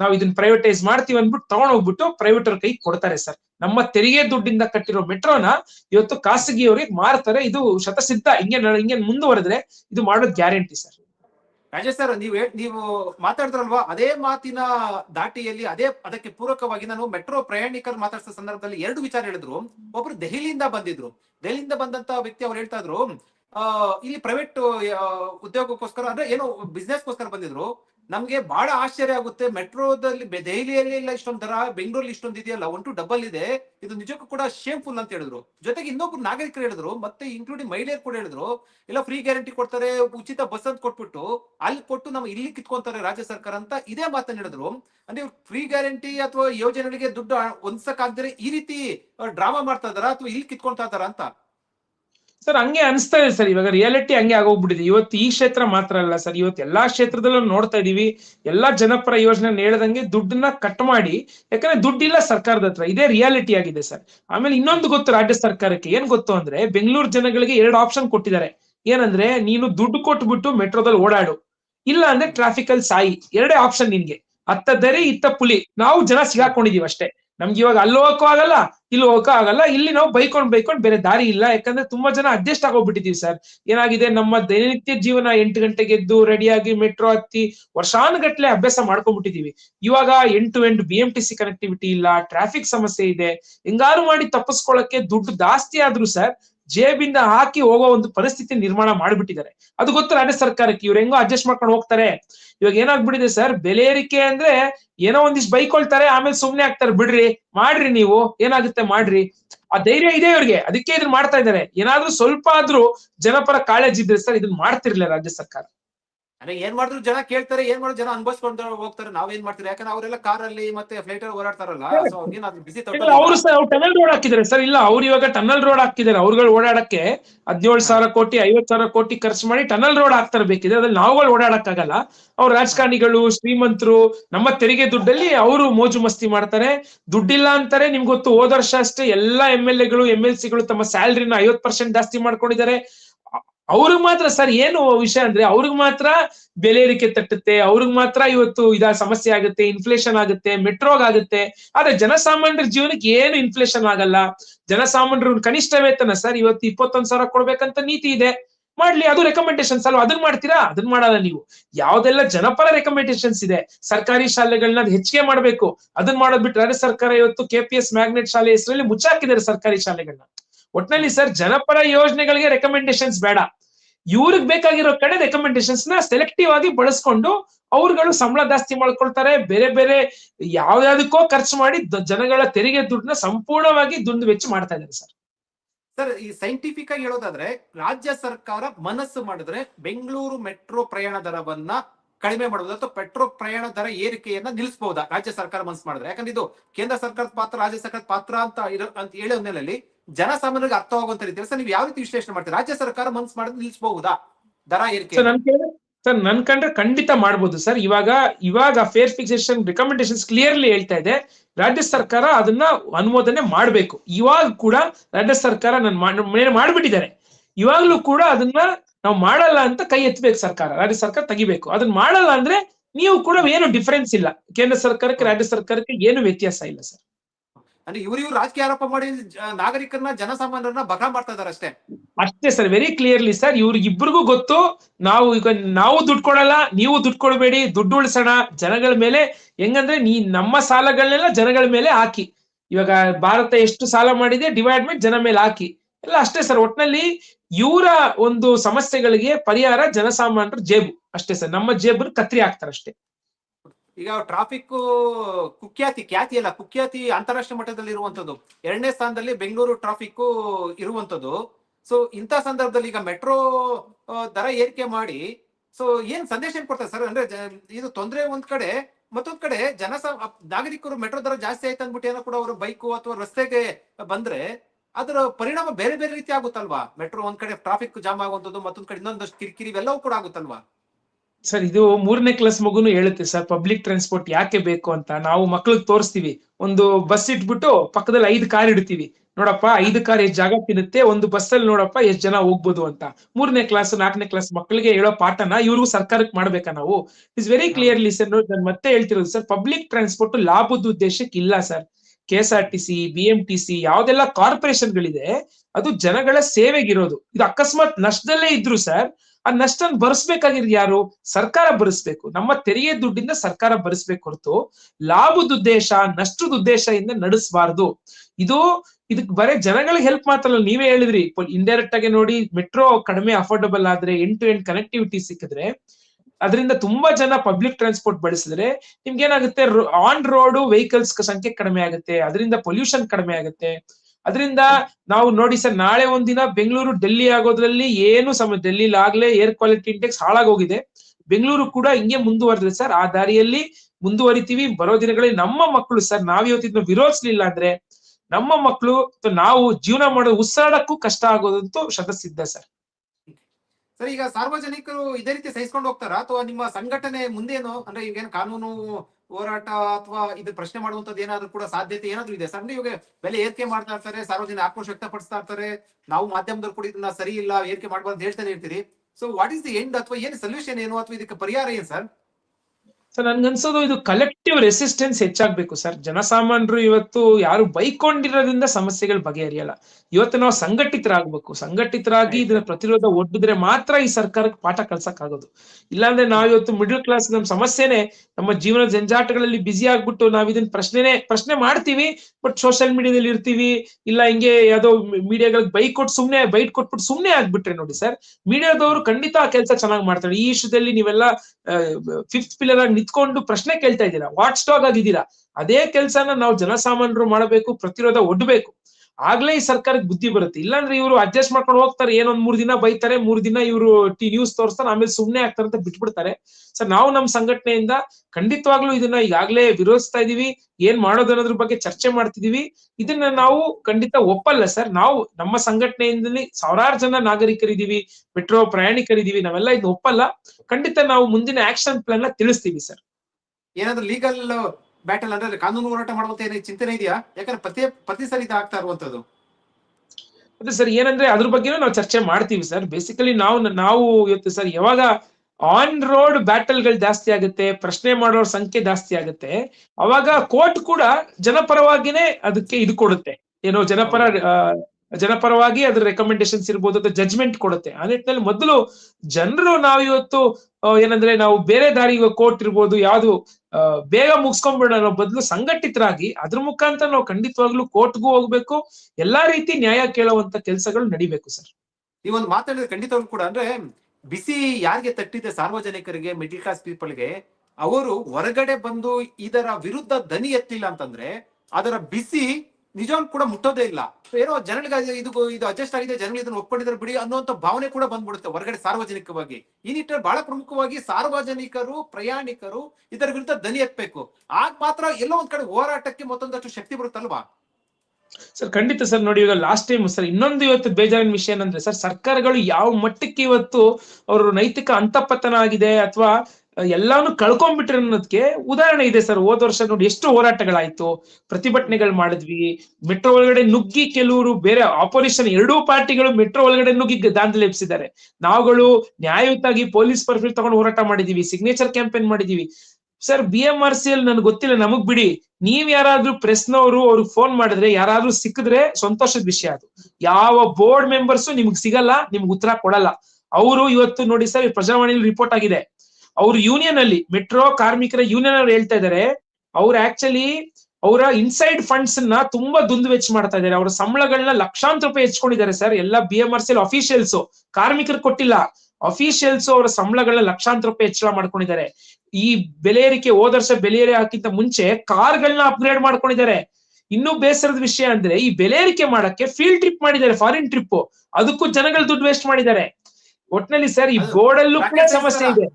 ನಾವು ಇದನ್ನ ಪ್ರೈವೇಟೈಸ್ ಮಾಡ್ತೀವಿ ಅಂದ್ಬಿಟ್ಟು ತಗೊಂಡೋಗ್ಬಿಟ್ಟು ಪ್ರೈವೇಟ್ ಅವ್ರ ಕೈ ಕೊಡ್ತಾರೆ ಸರ್. ನಮ್ಮ ತೆರಿಗೆ ದುಡ್ಡಿಂದ ಕಟ್ಟಿರೋ ಮೆಟ್ರೋನ ಇವತ್ತು ಖಾಸಗಿಯವ್ರಿಗೆ ಮಾರ್ತಾರೆ. ಇದು ಶತಸಿದ್ಧ. ಹಿಂಗೆ ಹಿಂಗೆ ಮುಂದುವರೆದ್ರೆ ಇದು ಮಾಡೋದ್ ಗ್ಯಾರಂಟಿ ಸರ್. ರಾಜೇಶ್ ಸರ್, ನೀವು ನೀವು ಮಾತಾಡಿದ್ರಲ್ವಾ? ಅದೇ ಮಾತಿನ ದಾಟಿಯಲ್ಲಿ, ಅದೇ ಅದಕ್ಕೆ ಪೂರಕವಾಗಿ ನಾನು ಮೆಟ್ರೋ ಪ್ರಯಾಣಿಕರು ಮಾತಾಡಿಸಿದ ಸಂದರ್ಭದಲ್ಲಿ ಎರಡು ವಿಚಾರ ಹೇಳಿದ್ರು. ಒಬ್ರು ದೆಹಲಿಯಿಂದ ಬಂದಿದ್ರು. ದೆಹಲಿಯಿಂದ ಬಂದಂತ ವ್ಯಕ್ತಿ ಅವ್ರು ಹೇಳ್ತಾ ಇದ್ರು ಇಲ್ಲಿ ಪ್ರೈವೇಟ್ ಉದ್ಯೋಗಕ್ಕೋಸ್ಕರ ಅಂದ್ರೆ ಏನೋ ಬಿಸ್ನೆಸ್ಗೋಸ್ಕರ ಬಂದಿದ್ರು. ನಮ್ಗೆ ಬಹಳ ಆಶ್ಚರ್ಯ ಆಗುತ್ತೆ. ಮೆಟ್ರೋದಲ್ಲಿ ದೆಹಲಿಯಲ್ಲಿ ಇಲ್ಲ ಇಷ್ಟೊಂದು ದರ, ಬೆಂಗಳೂರಲ್ಲಿ ಇಷ್ಟೊಂದು ಇದೆಯಲ್ಲ ಒನ್ ಟು ಡಬಲ್ ಇದೆ. ಇದು ನಿಜಕ್ಕೂ ಕೂಡ ಶೇಮ್ಫುಲ್ ಅಂತ ಹೇಳಿದ್ರು. ಜೊತೆಗೆ ಇನ್ನೊಬ್ರು ನಾಗರಿಕರು ಹೇಳಿದ್ರು, ಮತ್ತೆ ಇನ್ಕ್ಲೂಡಿಂಗ್ ಮಹಿಳೆಯರು ಕೂಡ ಹೇಳಿದ್ರು, ಇಲ್ಲ ಫ್ರೀ ಗ್ಯಾರಂಟಿ ಕೊಡ್ತಾರೆ, ಉಚಿತ ಬಸ್ ಅಂತ ಕೊಟ್ಬಿಟ್ಟು, ಅಲ್ಲಿ ಕೊಟ್ಟು ನಮ್ಮ ಇಲ್ಲಿ ಕಿತ್ಕೊಂತಾರೆ ರಾಜ್ಯ ಸರ್ಕಾರ ಅಂತ ಇದೇ ಮಾತನ್ನ ಹೇಳಿದ್ರು. ಅಂದ್ರೆ ಫ್ರೀ ಗ್ಯಾರಂಟಿ ಅಥವಾ ಯೋಜನೆಗಳಿಗೆ ದುಡ್ಡು ಹೊಂದ್ಸಕ್ಕಾಗ್ದರೆ ಈ ರೀತಿ ಡ್ರಾಮಾ ಮಾಡ್ತಾ ಇದಾರ ಅಥವಾ ಇಲ್ಲಿ ಕಿತ್ಕೊಂತಾ ಇದಾರ ಅಂತ? ಸರ್, ಹಂಗೆ ಅನಿಸ್ತಾ ಇದೆ ಸರ್, ಇವಾಗ ರಿಯಾಲಿಟಿ ಹಂಗೆ ಆಗೋಗ್ಬಿಟ್ಟಿದೆ. ಇವತ್ತು ಈ ಕ್ಷೇತ್ರ ಮಾತ್ರ ಅಲ್ಲ ಸರ್, ಇವತ್ತು ಎಲ್ಲಾ ಕ್ಷೇತ್ರದಲ್ಲೂ ನೋಡ್ತಾ ಇದೀವಿ. ಎಲ್ಲಾ ಜನಪರ ಯೋಜನೆ ಹೇಳ್ದಂಗೆ ದುಡ್ಡನ್ನ ಕಟ್ ಮಾಡಿ, ಯಾಕಂದ್ರೆ ದುಡ್ಡಿಲ್ಲ ಸರ್ಕಾರದ ಹತ್ರ, ಇದೇ ರಿಯಾಲಿಟಿ ಆಗಿದೆ ಸರ್. ಆಮೇಲೆ ಇನ್ನೊಂದು ಗೊತ್ತು ರಾಜ್ಯ ಸರ್ಕಾರಕ್ಕೆ, ಏನ್ ಗೊತ್ತು ಅಂದ್ರೆ ಬೆಂಗಳೂರು ಜನಗಳಿಗೆ ಎರಡು ಆಪ್ಷನ್ ಕೊಟ್ಟಿದ್ದಾರೆ. ಏನಂದ್ರೆ, ನೀನು ದುಡ್ಡು ಕೊಟ್ಬಿಟ್ಟು ಮೆಟ್ರೋದಲ್ಲಿ ಓಡಾಡು. ಇಲ್ಲ ಅಂದ್ರೆ ಟ್ರಾಫಿಕ್ ಅಲ್ಲಿ ಸಾಯಿ. ಎರಡೇ ಆಪ್ಷನ್ ನಿನ್ಗೆ. ಹತ್ತದರಿ ಇತ್ತ ಪುಲಿ. ನಾವು ಜನ ಸಿಗಾಕೊಂಡಿದೀವಿ ಅಷ್ಟೇ. ನಮ್ಗೆ ಇವಾಗ ಅಲ್ಲಿ ಹೋಗಕ್ಕೂ ಆಗಲ್ಲ, ಇಲ್ಲಿ ಹೋಗಕ್ಕೂ ಆಗಲ್ಲ. ಇಲ್ಲಿ ನಾವು ಬೈಕೊಂಡ್ ಬೈಕೊಂಡ್ ಬೇರೆ ದಾರಿ ಇಲ್ಲ. ಯಾಕಂದ್ರೆ ತುಂಬಾ ಜನ ಅಡ್ಜಸ್ಟ್ ಆಗೋಗ್ಬಿಟ್ಟಿದೀವಿ ಸರ್ ಏನಾಗಿದೆ? ನಮ್ಮ ದಿನನಿತ್ಯ ಜೀವನ ಎಂಟು ಗಂಟೆಗೆ ಎದ್ದು ರೆಡಿಯಾಗಿ ಮೆಟ್ರೋ ಹತ್ತಿ ವರ್ಷಾನುಗಟ್ಲೆ ಅಭ್ಯಾಸ ಮಾಡ್ಕೊಂಡ್ಬಿಟ್ಟಿದೀವಿ ಇವಾಗ ಎಂಟು ಎಂಟು B M T C connectivity ಇಲ್ಲ ಟ್ರಾಫಿಕ್ ಸಮಸ್ಯೆ ಇದೆ. ಹೆಂಗಾರು ಮಾಡಿ ತಪ್ಪಿಸ್ಕೊಳ್ಳಕ್ಕೆ ದುಡ್ಡು ಜಾಸ್ತಿ ಆದ್ರೂ ಸರ್ ಜೇಬಿಂದ ಹಾಕಿ ಹೋಗೋ ಒಂದು ಪರಿಸ್ಥಿತಿ ನಿರ್ಮಾಣ ಮಾಡಿಬಿಟ್ಟಿದ್ದಾರೆ. ಅದು ಗೊತ್ತು ರಾಜ್ಯ ಸರ್ಕಾರಕ್ಕೆ ಇವ್ರು ಹೆಂಗೋ ಅಡ್ಜಸ್ಟ್ ಮಾಡ್ಕೊಂಡು ಹೋಗ್ತಾರೆ. ಇವಾಗ ಏನಾಗ್ಬಿಟ್ಟಿದೆ ಸರ್, ಬೆಲೆ ಏರಿಕೆ ಅಂದ್ರೆ ಏನೋ ಒಂದಿಷ್ಟು ಬೈಕೊಳ್ತಾರೆ, ಆಮೇಲೆ ಸುಮ್ನೆ ಆಗ್ತಾರೆ. ಬಿಡ್ರಿ, ಮಾಡ್ರಿ ನೀವು, ಏನಾಗುತ್ತೆ ಮಾಡ್ರಿ. ಆ ಧೈರ್ಯ ಇದೆ ಇವ್ರಿಗೆ, ಅದಕ್ಕೆ ಇದನ್ನ ಮಾಡ್ತಾ ಇದ್ದಾರೆ. ಏನಾದ್ರೂ ಸ್ವಲ್ಪ ಆದ್ರೂ ಜನಪರ ಕಾಳಜಿ ಇದ್ರೆ ಸರ್ ಇದನ್ನ ಮಾಡ್ತಿರ್ಲಿಲ್ಲ ರಾಜ್ಯ ಸರ್ಕಾರ. ಅಂದ್ರೆ ಏನ್ ಮಾಡಿದ್ರು ಜನ ಕೇಳ್ತಾರೆ ಏನ್ ಮಾಡಿದ್ರು ಜನ ಅನ್ಭವಿಸ್ಕೊಂಡು ಹೋಗ್ತಾರೆ ನಾವ್ ಏನ್ ಮಾಡ್ತೀರಿ? ಯಾಕಂದ್ರೆ ಅವರೆಲ್ಲ ಕಾರಲ್ಲಿ ಮತ್ತೆ ಫ್ಲೈಟ್ ಅಲ್ಲಿ ಓಡಾಡ್ತಾರಲ್ಲ ಸೊ ಅವ್ರಿಗೇನು ಅದು ಬಿಸಿ ಅವರು ಟನಲ್ ರೋಡ್ ಹಾಕಿದ್ದಾರೆ ಸರ್. ಇಲ್ಲ ಅವ್ರು ಇವಾಗ ಟನಲ್ ರೋಡ್ ಹಾಕಿದ್ದಾರೆ. ಅವ್ರುಗಳು ಓಡಾಡಕ್ಕೆ ಹದಿನೇಳು ಸಾವಿರ ಕೋಟಿ ಐವತ್ ಸಾವಿರ ಕೋಟಿ ಖರ್ಚು ಮಾಡಿ ಟನಲ್ ರೋಡ್ ಹಾಕ್ತಾರೆ ಬೇಕಿದ್ರೆ ಅದ್ರಲ್ಲಿ ನಾವುಗಳು ಓಡಾಡಕ್ಕಾಗಲ್ಲ. ಅವ್ರ ರಾಜಕಾರಣಿಗಳು ಶ್ರೀಮಂತರು ನಮ್ಮ ತೆರಿಗೆ ದುಡ್ಡಲ್ಲಿ ಅವರು ಮೋಜು ಮಸ್ತಿ ಮಾಡ್ತಾರೆ. ದುಡ್ಡಿಲ್ಲ ಅಂತಾರೆ ನಿಮ್ಗೆ ಗೊತ್ತು ಹೋದ ವರ್ಷ ಅಷ್ಟೇ ಎಲ್ಲಾ ಎಂ ಎಲ್ ಎಗಳು ಎಂ ಎಲ್ ಸಿಗಳು ತಮ್ಮ ಸ್ಯಾಲ್ರಿನ ಐವತ್ ಪರ್ಸೆಂಟ್ ಜಾಸ್ತಿ ಮಾಡ್ಕೊಂಡಿದ್ದಾರೆ. ಅವ್ರಿಗೆ ಮಾತ್ರ ಸರ್, ಏನು ವಿಷಯ ಅಂದ್ರೆ ಅವ್ರಿಗೆ ಮಾತ್ರ ಬೆಲೆ ಏರಿಕೆ ತಟ್ಟುತ್ತೆ, ಅವ್ರಿಗೆ ಮಾತ್ರ ಇವತ್ತು ಇದ ಸಮಸ್ಯೆ ಆಗುತ್ತೆ ಇನ್ಫ್ಲೇಷನ್ ಆಗುತ್ತೆ ಮೆಟ್ರೋಗ್ ಆಗುತ್ತೆ. ಆದ್ರೆ ಜನಸಾಮಾನ್ಯರ ಜೀವನಕ್ಕೆ ಏನು ಇನ್ಫ್ಲೇಷನ್ ಆಗಲ್ಲ. ಜನಸಾಮಾನ್ಯರು ಕನಿಷ್ಠ ವೇತನ, ಸರ್ ಇವತ್ತು ಇಪ್ಪತ್ತೊಂದ್ ಸಾವಿರ ಕೊಡ್ಬೇಕಂತ ನೀತಿ ಇದೆ. ಮಾಡ್ಲಿ, ಅದು ರೆಕಮೆಂಡೇಶನ್ಸ್ ಅಲ್ವಾ? ಅದನ್ನ ಮಾಡ್ತೀರಾ? ಅದನ್ನ ಮಾಡಲ್ಲ ನೀವು. ಯಾವ್ದೆಲ್ಲ ಜನಪರ ರೆಕಮೆಂಡೇಶನ್ಸ್ ಇದೆ? ಸರ್ಕಾರಿ ಶಾಲೆಗಳನ್ನ ಹೆಚ್ಚಿಗೆ ಮಾಡ್ಬೇಕು. ಅದನ್ನ ಮಾಡೋದ್ ಬಿಟ್ರೆ ರಾಜ್ಯ ಸರ್ಕಾರ ಇವತ್ತು ಕೆ ಪಿ ಎಸ್ ಮ್ಯಾಗ್ನೆಟ್ ಶಾಲೆ ಹೆಸರಲ್ಲಿ ಮುಚ್ಚಾಕಿದ್ದಾರೆ ಸರ್ಕಾರಿ ಶಾಲೆಗಳನ್ನ ಒಟ್ನಲ್ಲಿ ಸರ್ ಜನಪರ ಯೋಜನೆಗಳಿಗೆ ರೆಕಮೆಂಡೇಶನ್ಸ್ ಬೇಡ. ಇವ್ರಿಗೆ ಬೇಕಾಗಿರೋ ಕಡೆ ರೆಕಮೆಂಡೇಶನ್ಸ್ನ ಸೆಲೆಕ್ಟಿವ್ ಆಗಿ ಬಳಸ್ಕೊಂಡು ಅವ್ರುಗಳು ಸಂಬಳ ಜಾಸ್ತಿ ಮಾಡ್ಕೊಳ್ತಾರೆ. ಬೇರೆ ಬೇರೆ ಯಾವ್ದಾದಕ್ಕೋ ಖರ್ಚು ಮಾಡಿ ಜನಗಳ ತೆರಿಗೆ ದುಡ್ಡನ್ನ ಸಂಪೂರ್ಣವಾಗಿ ದುಂದು ವೆಚ್ಚ ಮಾಡ್ತಾ ಇದ್ದಾರೆ ಸರ್. ಸರ್, ಈ ಸೈಂಟಿಫಿಕ್ ಆಗಿ ಹೇಳೋದಾದ್ರೆ ರಾಜ್ಯ ಸರ್ಕಾರ ಮನಸ್ಸು ಮಾಡಿದ್ರೆ ಬೆಂಗಳೂರು ಮೆಟ್ರೋ ಪ್ರಯಾಣ ದರವನ್ನ ಕಡಿಮೆ ಮಾಡಬಹುದು ಅಥವಾ ಪೆಟ್ರೋ ಪ್ರಯಾಣ ದರ ಏರಿಕೆಯನ್ನ ನಿಲ್ಲಿಸಬಹುದಾ ರಾಜ್ಯ ಸರ್ಕಾರ ಮನಸ್ಸು ಮಾಡಿದ್ರೆ. ಯಾಕಂದ್ರೆ ಇದು ಕೇಂದ್ರ ಸರ್ಕಾರದ ಪಾತ್ರ, ರಾಜ್ಯ ಸರ್ಕಾರದ ಪಾತ್ರ ಅಂತ ಇರೋ, ಅಂತ ಹೇಳೋ ಹಿನ್ನೆಲೆಯಲ್ಲಿ ಜನಸಾಮಾನ್ಯರಿಗೆ ಅರ್ಥವಾಗುವಂತ ರೀತಿಯಲ್ಲಿ. ಸರ್, ನೀವು ಯಾವ ರೀತಿ ವಿಶ್ಲೇಷಣೆ ಮಾಡ್ತೀರಾ? ರಾಜ್ಯ ಸರ್ಕಾರ ಮನ್ಸ್ ಮಾಡಿದ್ರೆ ನಿಲ್ಲಿಸಬಹುದಾ? ದರ ಏರಿಕೆ. ಸರ್, ನನ್ ಕಂಡ್ರೆ ಖಂಡಿತ ಮಾಡ್ಬೋದು. ಸರ್, ಇವಾಗ ಇವಾಗ ಫೇರ್ ಫಿಕ್ಸೇಷನ್ ರಿಕಮೆಂಡೇಶನ್ಸ್ ಕ್ಲಿಯರ್ಲಿ ಹೇಳ್ತಾ ಇದೆ. ರಾಜ್ಯ ಸರ್ಕಾರ ಅದನ್ನ ಅನುಮೋದನೆ ಮಾಡಬೇಕು. ಇವಾಗ ಕೂಡ ರಾಜ್ಯ ಸರ್ಕಾರ ನನ್ನ ಮಾಡ್- ಮಾಡ್ಬಿಟ್ಟಿದ್ದಾರೆ. ಇವಾಗ್ಲೂ ಕೂಡ ಅದನ್ನ ನಾವು ಮಾಡಲ್ಲ ಅಂತ ಕೈ ಎತ್ತಬೇಕು ಸರ್ಕಾರ. ರಾಜ್ಯ ಸರ್ಕಾರ ತೆಗಿಬೇಕು. ಅದನ್ನ ಮಾಡಲ್ಲ ಅಂದ್ರೆ ನೀವು ಕೂಡ ಏನು ಡಿಫರೆನ್ಸ್ ಇಲ್ಲ. ಕೇಂದ್ರ ಸರ್ಕಾರಕ್ಕೆ, ರಾಜ್ಯ ಸರ್ಕಾರಕ್ಕೆ ಏನು ವ್ಯತ್ಯಾಸ ಇಲ್ಲ, ಸರ್. ಅಂದ್ರೆ ಇವರು ಇವ್ರು ರಾಜಕೀಯ ಆರೋಪ ಮಾಡಿ ನಾಗರಿಕರನ್ನ, ಜನಸಾಮಾನ್ಯರನ್ನ ಬಗ ಮಾಡ್ತಾ ಇದಾರೆ ಅಷ್ಟೇ. ಅಷ್ಟೇ ಸರ್ ವೆರಿ ಕ್ಲಿಯರ್ಲಿ ಸರ್, ಇವ್ರಿಗಿಬ್ರಿಗೂ ಗೊತ್ತು, ನಾವು ಈಗ ನಾವು ದುಡ್ಡು ಕೊಡಲ್ಲ, ನೀವು ದುಡ್ಡು ಕೊಡಬೇಡಿ, ದುಡ್ಡು ಉಳಿಸೋಣ, ಜನಗಳ ಮೇಲೆ ಹೆಂಗಂದ್ರೆ ನೀ, ನಮ್ಮ ಸಾಲಗಳನ್ನೆಲ್ಲ ಜನಗಳ ಮೇಲೆ ಹಾಕಿ. ಇವಾಗ ಭಾರತ ಎಷ್ಟು ಸಾಲ ಮಾಡಿದೆ ಡಿವೈಡ್ ಮಾಡಿ ಜನ ಮೇಲೆ ಹಾಕಿ. ಎಲ್ಲ ಅಷ್ಟೇ ಸರ್, ಒಟ್ನಲ್ಲಿ ಇವರ ಒಂದು ಸಮಸ್ಯೆಗಳಿಗೆ ಪರಿಹಾರ ಜನಸಾಮಾನ್ಯರ ಜೇಬು. ಅಷ್ಟೇ ಸರ್, ನಮ್ಮ ಜೇಬರು ಕತ್ರಿ ಹಾಕ್ತಾರೆ ಅಷ್ಟೇ. ಈಗ ಟ್ರಾಫಿಕ್ ಕುಖ್ಯಾತಿ, ಖ್ಯಾತಿ ಅಲ್ಲ, ಕುಖ್ಯಾತಿ ಅಂತಾರಾಷ್ಟ್ರೀಯ ಮಟ್ಟದಲ್ಲಿ ಇರುವಂತದ್ದು ಎರಡನೇ ಸ್ಥಾನದಲ್ಲಿ ಬೆಂಗಳೂರು ಟ್ರಾಫಿಕ್ ಇರುವಂತದ್ದು ಸೊ ಇಂಥ ಸಂದರ್ಭದಲ್ಲಿ ಈಗ ಮೆಟ್ರೋ ದರ ಏರಿಕೆ ಮಾಡಿ ಸೊ ಏನ್ ಸಂದೇಶ ಏನ್ ಕೊಡ್ತಾರೆ ಸರ್? ಅಂದ್ರೆ ಇದು ತೊಂದರೆ ಒಂದ್ ಕಡೆ, ಮತ್ತೊಂದ್ ಕಡೆ ಜನಸ ನಾಗರಿಕರು ಮೆಟ್ರೋ ದರ ಜಾಸ್ತಿ ಆಯ್ತು ಅಂದ್ಬಿಟ್ಟು ಏನೋ ಕೂಡ ಅವರು ಬೈಕು ಅಥವಾ ರಸ್ತೆಗೆ ಬಂದ್ರೆ, ಅದರ ಪರಿಣಾಮ ಬೇರೆ ಬೇರೆ ರೀತಿ ಆಗುತ್ತಲ್ವಾ? ಮೆಟ್ರೋ ಒಂದ್ ಕಡೆ ಟ್ರಾಫಿಕ್ ಜಾಮ್ ಆಗುವಂತದ್ದು ಮತ್ತೊಂದ್ ಕಡೆ ಇನ್ನೊಂದಷ್ಟು ಕಿರಿಕಿರಿ ಇವೆಲ್ಲವೂ ಕೂಡ ಆಗುತ್ತಲ್ವಾ? ಸರ್, ಇದು ಮೂರನೇ ಕ್ಲಾಸ್ ಮಗುನು ಹೇಳುತ್ತೆ, ಸರ್ ಪಬ್ಲಿಕ್ ಟ್ರಾನ್ಸ್ಪೋರ್ಟ್ ಯಾಕೆ ಬೇಕು ಅಂತ ನಾವು ಮಕ್ಳಿಗೆ ತೋರಿಸ್ತೀವಿ. ಒಂದು ಬಸ್ ಇಟ್ಬಿಟ್ಟು ಪಕ್ಕದಲ್ಲಿ ಐದು ಕಾರ್ ಇಡ್ತೀವಿ. ನೋಡಪ್ಪ, ಐದು ಕಾರ್ ಎಷ್ಟು ಜಾಗ ತಿನ್ನುತ್ತೆ, ಒಂದು ಬಸ್ ಅಲ್ಲಿ ನೋಡಪ್ಪ ಎಷ್ಟು ಜನ ಹೋಗ್ಬೋದು ಅಂತ. ಮೂರನೇ ಕ್ಲಾಸ್ ನಾಲ್ಕನೇ ಕ್ಲಾಸ್ ಮಕ್ಕಳಿಗೆ ಹೇಳೋ ಪಾಠನ ಇವ್ರಿಗೂ ಸರ್ಕಾರಕ್ಕೆ ಮಾಡ್ಬೇಕಾ ನಾವು? ಇಟ್ಸ್ ವೆರಿ ಕ್ಲಿಯರ್ಲಿ ಸರ್ ನೋಡಿ, ನಾನು ಮತ್ತೆ ಹೇಳ್ತಿರೋದು, ಸರ್ ಪಬ್ಲಿಕ್ ಟ್ರಾನ್ಸ್ಪೋರ್ಟ್ ಲಾಭದ ಉದ್ದೇಶಕ್ಕೆ ಇಲ್ಲ, sir. K S R T C B M T C ಯಾವ್ದೆಲ್ಲ corporation ಗಳಿದೆ, ಅದು ಜನಗಳ ಸೇವೆಗಿರೋದು. ಇದು ಅಕಸ್ಮಾತ್ ನಷ್ಟದಲ್ಲೇ ಇದ್ರು, ಸರ್ ಆ ನಷ್ಟ ಭರಿಸ್ಬೇಕಾಗಿರ್ ಯಾರು? ಸರ್ಕಾರ ಭರಿಸ್ಬೇಕು ನಮ್ಮ ತೆರಿಗೆ ದುಡ್ಡಿಂದ ಸರ್ಕಾರ ಭರಿಸ್ಬೇಕು ಹೊರತು ಲಾಭದ ಉದ್ದೇಶ ನಷ್ಟದ ಉದ್ದೇಶದಿಂದ ನಡೆಸಬಾರ್ದು. ಇದು ಇದಕ್ ಬರೇ ಜನಗಳಿಗೆ ಹೆಲ್ಪ್ ಮಾತ್ರ ನೀವೇ ಹೇಳಿದ್ರಿ. ಇಂಡೈರೆಕ್ಟ್ ಆಗಿ ನೋಡಿ ಮೆಟ್ರೋ ಕಡಿಮೆ ಅಫೋರ್ಡಬಲ್ ಆದ್ರೆ ಎಂಡ್ ಟು ಎಂಡ್ ಕನೆಕ್ಟಿವಿಟಿ ಸಿಕ್ಕಿದ್ರೆ ಅದರಿಂದ ತುಂಬಾ ಜನ ಪಬ್ಲಿಕ್ ಟ್ರಾನ್ಸ್ಪೋರ್ಟ್ ಬಳಸಿದ್ರೆ ನಿಮ್ಗೆ ಏನಾಗುತ್ತೆ ಆನ್ ರೋಡ್ ವೆಹಿಕಲ್ಸ್ ಸಂಖ್ಯೆ ಕಡಿಮೆ ಆಗುತ್ತೆ. ಅದರಿಂದ ಪೊಲ್ಯೂಷನ್ ಕಡಿಮೆ ಆಗುತ್ತೆ. ಅದರಿಂದ ನಾವು ನೋಡಿ ಸರ್, ನಾಳೆ ಒಂದಿನ ಬೆಂಗಳೂರು, ಡೆಲ್ಲಿ ಆಗೋದ್ರಲ್ಲಿ ಏನು ಸಮ ಡೆಲ್ಲಿ ಆಗ್ಲೇ ಏರ್ ಕ್ವಾಲಿಟಿ ಇಂಡೆಕ್ಸ್ ಹಾಳಾಗೋಗಿದೆ. ಬೆಂಗಳೂರು ಕೂಡ ಹಿಂಗೆ ಮುಂದುವರೆದ್ರೆ ಸರ್. ಆ ದಾರಿಯಲ್ಲಿ ಮುಂದುವರಿತೀವಿ. ಬರೋ ದಿನಗಳಲ್ಲಿ ನಮ್ಮ ಮಕ್ಕಳು ಸರ್ ನಾವ್ ಇವತ್ತಿದ್ನ ವಿರೋಧಿಸ್ಲಿಲ್ಲ ಅಂದ್ರೆ ನಮ್ಮ ಮಕ್ಕಳು ನಾವು ಜೀವನ ಮಾಡೋ ಉಸಿರಾಡಕ್ಕೂ ಕಷ್ಟ ಆಗೋದಂತೂ ಶತಸಿದ್ಧ ಸರ್. ಸರ್, ಈಗ ಸಾರ್ವಜನಿಕರು ಇದೇ ರೀತಿ ಸಹಿಸ್ಕೊಂಡು ಹೋಗ್ತಾರಾ? ಅಥವಾ ನಿಮ್ಮ ಸಂಘಟನೆ ಮುಂದೇನು, ಅಂದ್ರೆ ಈಗೇನು ಕಾನೂನು ಹೋರಾಟ ಅಥವಾ ಇದು ಪ್ರಶ್ನೆ ಮಾಡುವಂತದ್ದು ಏನಾದ್ರು ಕೂಡ ಸಾಧ್ಯತೆ ಏನಾದ್ರು ಇದೆ. ಅಂದ್ರೆ ಇವಾಗ ಬೆಲೆ ಏರಿಕೆ ಮಾಡ್ತಾ ಇರ್ತಾರೆ, ಸಾರ್ವಜನಿಕ ಆಕ್ರೋಶ ವ್ಯಕ್ತಪಡಿಸ್ತಾ ಇರ್ತಾರೆ, ನಾವು ಮಾಧ್ಯಮದಲ್ಲಿ ಕೂಡ ಇದನ್ನ ಸರಿ ಇಲ್ಲ, ಏರಿಕೆ ಮಾಡಬಾರ್ದು ಹೇಳ್ತಾನೆ ಇರ್ತೀರಿ. So what is the end ಅಥವಾ ಏನು ಸೊಲ್ಯೂಷನ್ ಏನು? ಅಥವಾ ಇದಕ್ಕೆ ಪರಿಹಾರ ಏನ್ ಸರ್ ಸರ್ ನನ್ಗನ್ಸೋದು ಇದು ಕಲೆಕ್ಟಿವ್ ರೆಸಿಸ್ಟೆನ್ಸ್ ಹೆಚ್ಚಾಗ್ಬೇಕು ಸರ್. ಜನಸಾಮಾನ್ಯರು ಇವತ್ತು ಯಾರು ಬೈಕೊಂಡಿರೋದ್ರಿಂದ ಸಮಸ್ಯೆಗಳು ಬಗೆಹರಿಯಲ್ಲ. ಇವತ್ತು ನಾವು ಸಂಘಟಿತರಾಗ್ಬೇಕು. ಸಂಘಟಿತರಾಗಿ ಇದನ್ನ ಪ್ರತಿರೋಧ ಒಡ್ಡಿದ್ರೆ ಮಾತ್ರ ಈ ಸರ್ಕಾರಕ್ಕೆ ಪಾಠ ಕಲ್ಸಕ್ ಆಗೋದು ಇಲ್ಲಾಂದ್ರೆ ನಾವ್ ಇವತ್ತು ಮಿಡಲ್ ಕ್ಲಾಸ್ ನಮ್ ಸಮಸ್ಯೆನೆ ನಮ್ಮ ಜೀವನ ಜಂಜಾಟಗಳಲ್ಲಿ ಬ್ಯುಸಿ ಆಗ್ಬಿಟ್ಟು ನಾವ್ ಇದನ್ನ ಪ್ರಶ್ನೆನೆ ಪ್ರಶ್ನೆ ಮಾಡ್ತೀವಿ ಬಟ್ ಸೋಷಿಯಲ್ ಮೀಡಿಯಾದಲ್ಲಿ ಇರ್ತೀವಿ ಇಲ್ಲ ಹಿಂಗೆ ಯಾವ್ದೋ ಮೀಡಿಯಾಗಳಿಗೆ ಬೈಕ್ ಕೊಟ್ಟು ಸುಮ್ನೆ ಬೈಟ್ ಕೊಟ್ಬಿಟ್ಟು ಸುಮ್ನೆ ಆಗ್ಬಿಟ್ರೆ ನೋಡಿ ಸರ್ ಮೀಡಿಯಾದವರು ಖಂಡಿತ ಆ ಕೆಲಸ ಚೆನ್ನಾಗಿ ಮಾಡ್ತಾರೆ. ಈ ವಿಷಯದಲ್ಲಿ ನೀವೆಲ್ಲ ಫಿಫ್ತ್ ಪಿಲ್ಲರ್ ಆಗಿ ನಿಂತ್ಕೊಂಡು ಪ್ರಶ್ನೆ ಕೇಳ್ತಾ ಇದ್ದೀರಾ? ವಾಟ್ ಸ್ಟಾಕ್ ಆಗಿದ್ದೀರಾ? ಅದೇ ಕೆಲಸನ ನಾವು ಜನಸಾಮಾನ್ಯರು ಮಾಡಬೇಕು ಪ್ರತಿರೋಧ ಒಡ್ಬೇಕು. ಆಗ್ಲೇ ಈ ಸರ್ಕಾರಕ್ಕೆ ಬುದ್ಧಿ ಬರುತ್ತೆ. ಇಲ್ಲಾಂದ್ರೆ ಇವರು ಅಡ್ಜಸ್ಟ್ ಮಾಡ್ಕೊಂಡು ಹೋಗ್ತಾರೆ. ಏನೊಂದ್ ಮೂರ್ ದಿನ ಬೈತಾರೆ, ಮೂರ್ ದಿನ ಇವರು ಟಿ ನ್ಯೂಸ್ ತೋರಿಸ್ತಾರೆ, ಆಮೇಲೆ ಸುಮ್ನೆ ಆಗ್ತಾರೆ ಅಂತ ಬಿಟ್ಬಿಡ್ತಾರೆ. ಸರ್ ನಾವು ನಮ್ಮ ಸಂಘಟನೆಯಿಂದ ಖಂಡಿತವಾಗ್ಲೂ ಇದನ್ನ ಈಗಾಗಲೇ ವಿರೋಧಿಸ್ತಾ ಇದೀವಿ. ಏನ್ ಮಾಡೋದು ಅನ್ನೋದ್ರ ಬಗ್ಗೆ ಚರ್ಚೆ ಮಾಡ್ತಿದೀವಿ. ಇದನ್ನ ನಾವು ಖಂಡಿತ ಒಪ್ಪಲ್ಲ ಸರ್. ನಾವು ನಮ್ಮ ಸಂಘಟನೆಯಿಂದಲೇ ಸಾವಿರಾರು ಜನ ನಾಗರಿಕರಿದೀವಿ ಮೆಟ್ರೋ ಪ್ರಯಾಣಿಕರಿದೀವಿ. ನಾವೆಲ್ಲ ಇದನ್ನ ಒಪ್ಪಲ್ಲ. ಖಂಡಿತ ನಾವು ಮುಂದಿನ ಆಕ್ಷನ್ ಪ್ಲಾನ್ ತಿಳಿಸ್ತೀವಿ ಸರ್. ಏನಾದ್ರೂ ಲೀಗಲ್ ಬ್ಯಾಟಲ್ ಅಂದ್ರೆ ಕಾನೂನು ಹೋರಾಟ ಮಾಡುವಂತ ಏನೇ ಚಿಂತನೆ ಇದೆಯಾ? ಯಾಕಂದ್ರೆ ಪ್ರತಿ ಪ್ರತಿ ಸರಿ ಆಗ್ತಾ ಇರುವಂತದ್ದು. ಅದೇ ಸರ್ ಏನಂದ್ರೆ ಅದ್ರ ಬಗ್ಗೆನೂ ನಾವು ಚರ್ಚೆ ಮಾಡ್ತೀವಿ ಸರ್. ಬೇಸಿಕಲಿ ನಾವು ನಾವು ಇವತ್ತು ಸರ್ ಯಾವಾಗ ಆನ್ ರೋಡ್ ಬ್ಯಾಟಲ್ಗಳು ಜಾಸ್ತಿ ಆಗುತ್ತೆ ಪ್ರಶ್ನೆ ಮಾಡೋರ್ ಸಂಖ್ಯೆ ಜಾಸ್ತಿ ಆಗುತ್ತೆ ಅವಾಗ ಕೋರ್ಟ್ ಕೂಡ ಜನಪರವಾಗಿನೇ ಅದಕ್ಕೆ ಇದು ಕೊಡುತ್ತೆ. ಏನೋ ಜನಪರ ಜನಪರವಾಗಿ ಅದ್ರ ರೆಕಮೆಂಡೇಶನ್ಸ್ ಇರ್ಬೋದು ಅಥವಾ ಜಜ್ಮೆಂಟ್ ಕೊಡುತ್ತೆ. ಆ ನಿಟ್ಟಿನಲ್ಲಿ ಮೊದಲು ಜನರು ನಾವಿವತ್ತು ಏನಂದ್ರೆ ನಾವು ಬೇರೆ ದಾರಿ ಕೋರ್ಟ್ ಇರ್ಬೋದು, ಯಾವ್ದು ಬೇಗ ಮುಗಿಸ್ಕೊಂಡ್ಬಿಡೋ ಅನ್ನೋ ಬದಲು ಸಂಘಟಿತರಾಗಿ ಅದ್ರ ಮುಖಾಂತರ ನಾವು ಖಂಡಿತವಾಗ್ಲೂ ಕೋರ್ಟ್ಗೂ ಹೋಗ್ಬೇಕು. ಎಲ್ಲಾ ರೀತಿ ನ್ಯಾಯ ಕೇಳುವಂತ ಕೆಲಸಗಳು ನಡಿಬೇಕು ಸರ್. ಒಂದು ಮಾತಾಡಿದ್ರೆ ಖಂಡಿತವಾಗ್ಲೂ ಕೂಡ ಅಂದ್ರೆ ಬಿಸಿ ಯಾರಿಗೆ ತಟ್ಟಿದೆ ಸಾರ್ವಜನಿಕರಿಗೆ ಮಿಡಿಲ್ ಕ್ಲಾಸ್ ಪೀಪಲ್ಗೆ ಅವರು ಹೊರಗಡೆ ಬಂದು ಇದರ ವಿರುದ್ಧ ದನಿ ಎತ್ತಿಲ್ಲ ಅಂತಂದ್ರೆ ಅದರ ಬಿಸಿ ನಿಜವಾಗ್ ಕೂಡ ಮುಟ್ಟೋದೇ ಇಲ್ಲ. ಏನೋ ಜನಗಳಿಗೆ ಇದು ಇದು ಅಡ್ಜಸ್ಟ್ ಆಗಿದೆ, ಜನಗಳು ಇದನ್ನ ಒಪ್ಕೊಂಡಿದ್ರೆ ಬಿಡಿ ಅನ್ನುವಂತ ಭಾವನೆ ಕೂಡ ಬಂದ್ಬಿಡುತ್ತೆ ಹೊರಗಡೆ ಸಾರ್ವಜನಿಕವಾಗಿ. ಈ ನಿಟ್ಟಿನಲ್ಲಿ ಬಹಳ ಪ್ರಮುಖವಾಗಿ ಸಾರ್ವಜನಿಕರು, ಪ್ರಯಾಣಿಕರು ಇದರ ವಿರುದ್ಧ ದನಿ ಎತ್ತಬೇಕು. ಆಗ ಮಾತ್ರ ಎಲ್ಲೋ ಒಂದ್ ಕಡೆ ಹೋರಾಟಕ್ಕೆ ಮತ್ತೊಂದಷ್ಟು ಶಕ್ತಿ ಬರುತ್ತಲ್ವಾ? ಸರ್, ಖಂಡಿತ ಸರ್. ನೋಡಿ, ಇವಾಗ ಲಾಸ್ಟ್ ಟೈಮ್ ಸರ್, ಇನ್ನೊಂದು ಇವತ್ತು ಬೇಜಾರಿನ ವಿಷಯ ಏನಂದ್ರೆ ಸರ್, ಸರ್ಕಾರಗಳು ಯಾವ ಮಟ್ಟಕ್ಕೆ ಇವತ್ತು ಅವರು ನೈತಿಕ ಅಂತಪತನ ಆಗಿದೆ ಅಥವಾ ಎಲ್ಲಾನು ಕಳ್ಕೊಂಡ್ಬಿಟ್ರೆ ಅನ್ನೋದಕ್ಕೆ ಉದಾಹರಣೆ ಇದೆ ಸರ್. ಹೋದ ವರ್ಷ ನೋಡಿ ಎಷ್ಟು ಹೋರಾಟಗಳಾಯ್ತು. ಪ್ರತಿಭಟನೆಗಳು ಮಾಡಿದ್ವಿ. ಮೆಟ್ರೋ ಒಳಗಡೆ ನುಗ್ಗಿ ಕೆಲವರು ಬೇರೆ ಆಪೋಸಿಷನ್ ಎರಡೂ ಪಾರ್ಟಿಗಳು ಮೆಟ್ರೋ ಒಳಗಡೆ ನುಗ್ಗಿ ದಾಂಧಲೆ ಎಬ್ಸಿದ್ದಾರೆ. ನಾವುಗಳು ನ್ಯಾಯಯುತವಾಗಿ ಪೊಲೀಸ್ ಪರ್ಫಿಲ್ ತಗೊಂಡು ಹೋರಾಟ ಮಾಡಿದೀವಿ. ಸಿಗ್ನೇಚರ್ ಕ್ಯಾಂಪೇನ್ ಮಾಡಿದೀವಿ. Sir B M R C L ನನ್ಗೆ ಗೊತ್ತಿಲ್ಲ. ನಮಗ್ ಬಿಡಿ. ನೀವ್ ಯಾರಾದ್ರೂ ಪ್ರೆಸ್ನವರು ಅವ್ರಿಗೆ ಫೋನ್ ಮಾಡಿದ್ರೆ, ಯಾರಾದ್ರೂ ಸಿಕ್ಕಿದ್ರೆ ಸಂತೋಷದ ವಿಷಯ ಅದು. ಯಾವ ಬೋರ್ಡ್ ಮೆಂಬರ್ಸ್ ನಿಮ್ಗೆ ಸಿಗಲ್ಲ, ನಿಮ್ಗೆ ಉತ್ತರ ಕೊಡಲ್ಲ. ಅವರು ಇವತ್ತು ನೋಡಿ ಸರ್ ಪ್ರಜಾವಾಣಿಯಲ್ಲಿ ರಿಪೋರ್ಟ್ ಆಗಿದೆ. ಅವ್ರ ಯೂನಿಯನ್ ಅಲ್ಲಿ ಮೆಟ್ರೋ ಕಾರ್ಮಿಕರ ಯೂನಿಯನ್ ಅವ್ರು ಹೇಳ್ತಾ ಇದಾರೆ ಅವ್ರು ಆಕ್ಚುಲಿ ಅವರ ಇನ್ಸೈಡ್ ಫಂಡ್ಸ್ನ ತುಂಬಾ ದುಂದು ವೆಚ್ಚ ಮಾಡ್ತಾ ಇದ್ದಾರೆ ಅವರ ಸಂಬಳಗಳನ್ನ ಲಕ್ಷಾಂತರ ರೂಪಾಯಿ ಹೆಚ್ಚಿಕೊಂಡಿದ್ದಾರೆ ಸರ್ ಎಲ್ಲ B M R C officials ಕಾರ್ಮಿಕರು ಕೊಟ್ಟಿಲ್ಲ. ಅಫಿಷಿಯಲ್ಸ್ ಅವರ ಸಂಬಳಗಳನ್ನ ಲಕ್ಷಾಂತರ ರೂಪಾಯಿ ಹೆಚ್ಚಳ ಮಾಡ್ಕೊಂಡಿದ್ದಾರೆ. ಈ ಬೆಲೆ ಏರಿಕೆ ಹೋದ ವರ್ಷ ಬೆಲೆ ಏರಿಕೆ ಹಾಕಿಂತ ಮುಂಚೆ ಕಾರ್ಗಳನ್ನ ಅಪ್ಗ್ರೇಡ್ ಮಾಡ್ಕೊಂಡಿದ್ದಾರೆ. ಇನ್ನೂ ಬೇಸರದ ವಿಷಯ ಅಂದ್ರೆ ಈ ಬೆಲೆ ಏರಿಕೆ ಮಾಡಕ್ಕೆ ಫೀಲ್ಡ್ ಟ್ರಿಪ್ ಮಾಡಿದ್ದಾರೆ ಫಾರಿನ್ ಟ್ರಿಪ್ ಅದಕ್ಕೂ ಜನಗಳು ದುಡ್ಡು ವೇಸ್ಟ್ ಮಾಡಿದ್ದಾರೆ. ಒಟ್ನಲ್ಲಿ ಸರ್ ಈ ಬೋರ್ಡಲ್ಲೂ ಬೋರ್ಡ್ ಅಲ್ಲೂ ಕೂಡ ಸಮಸ್ಯೆ ಇದೆ.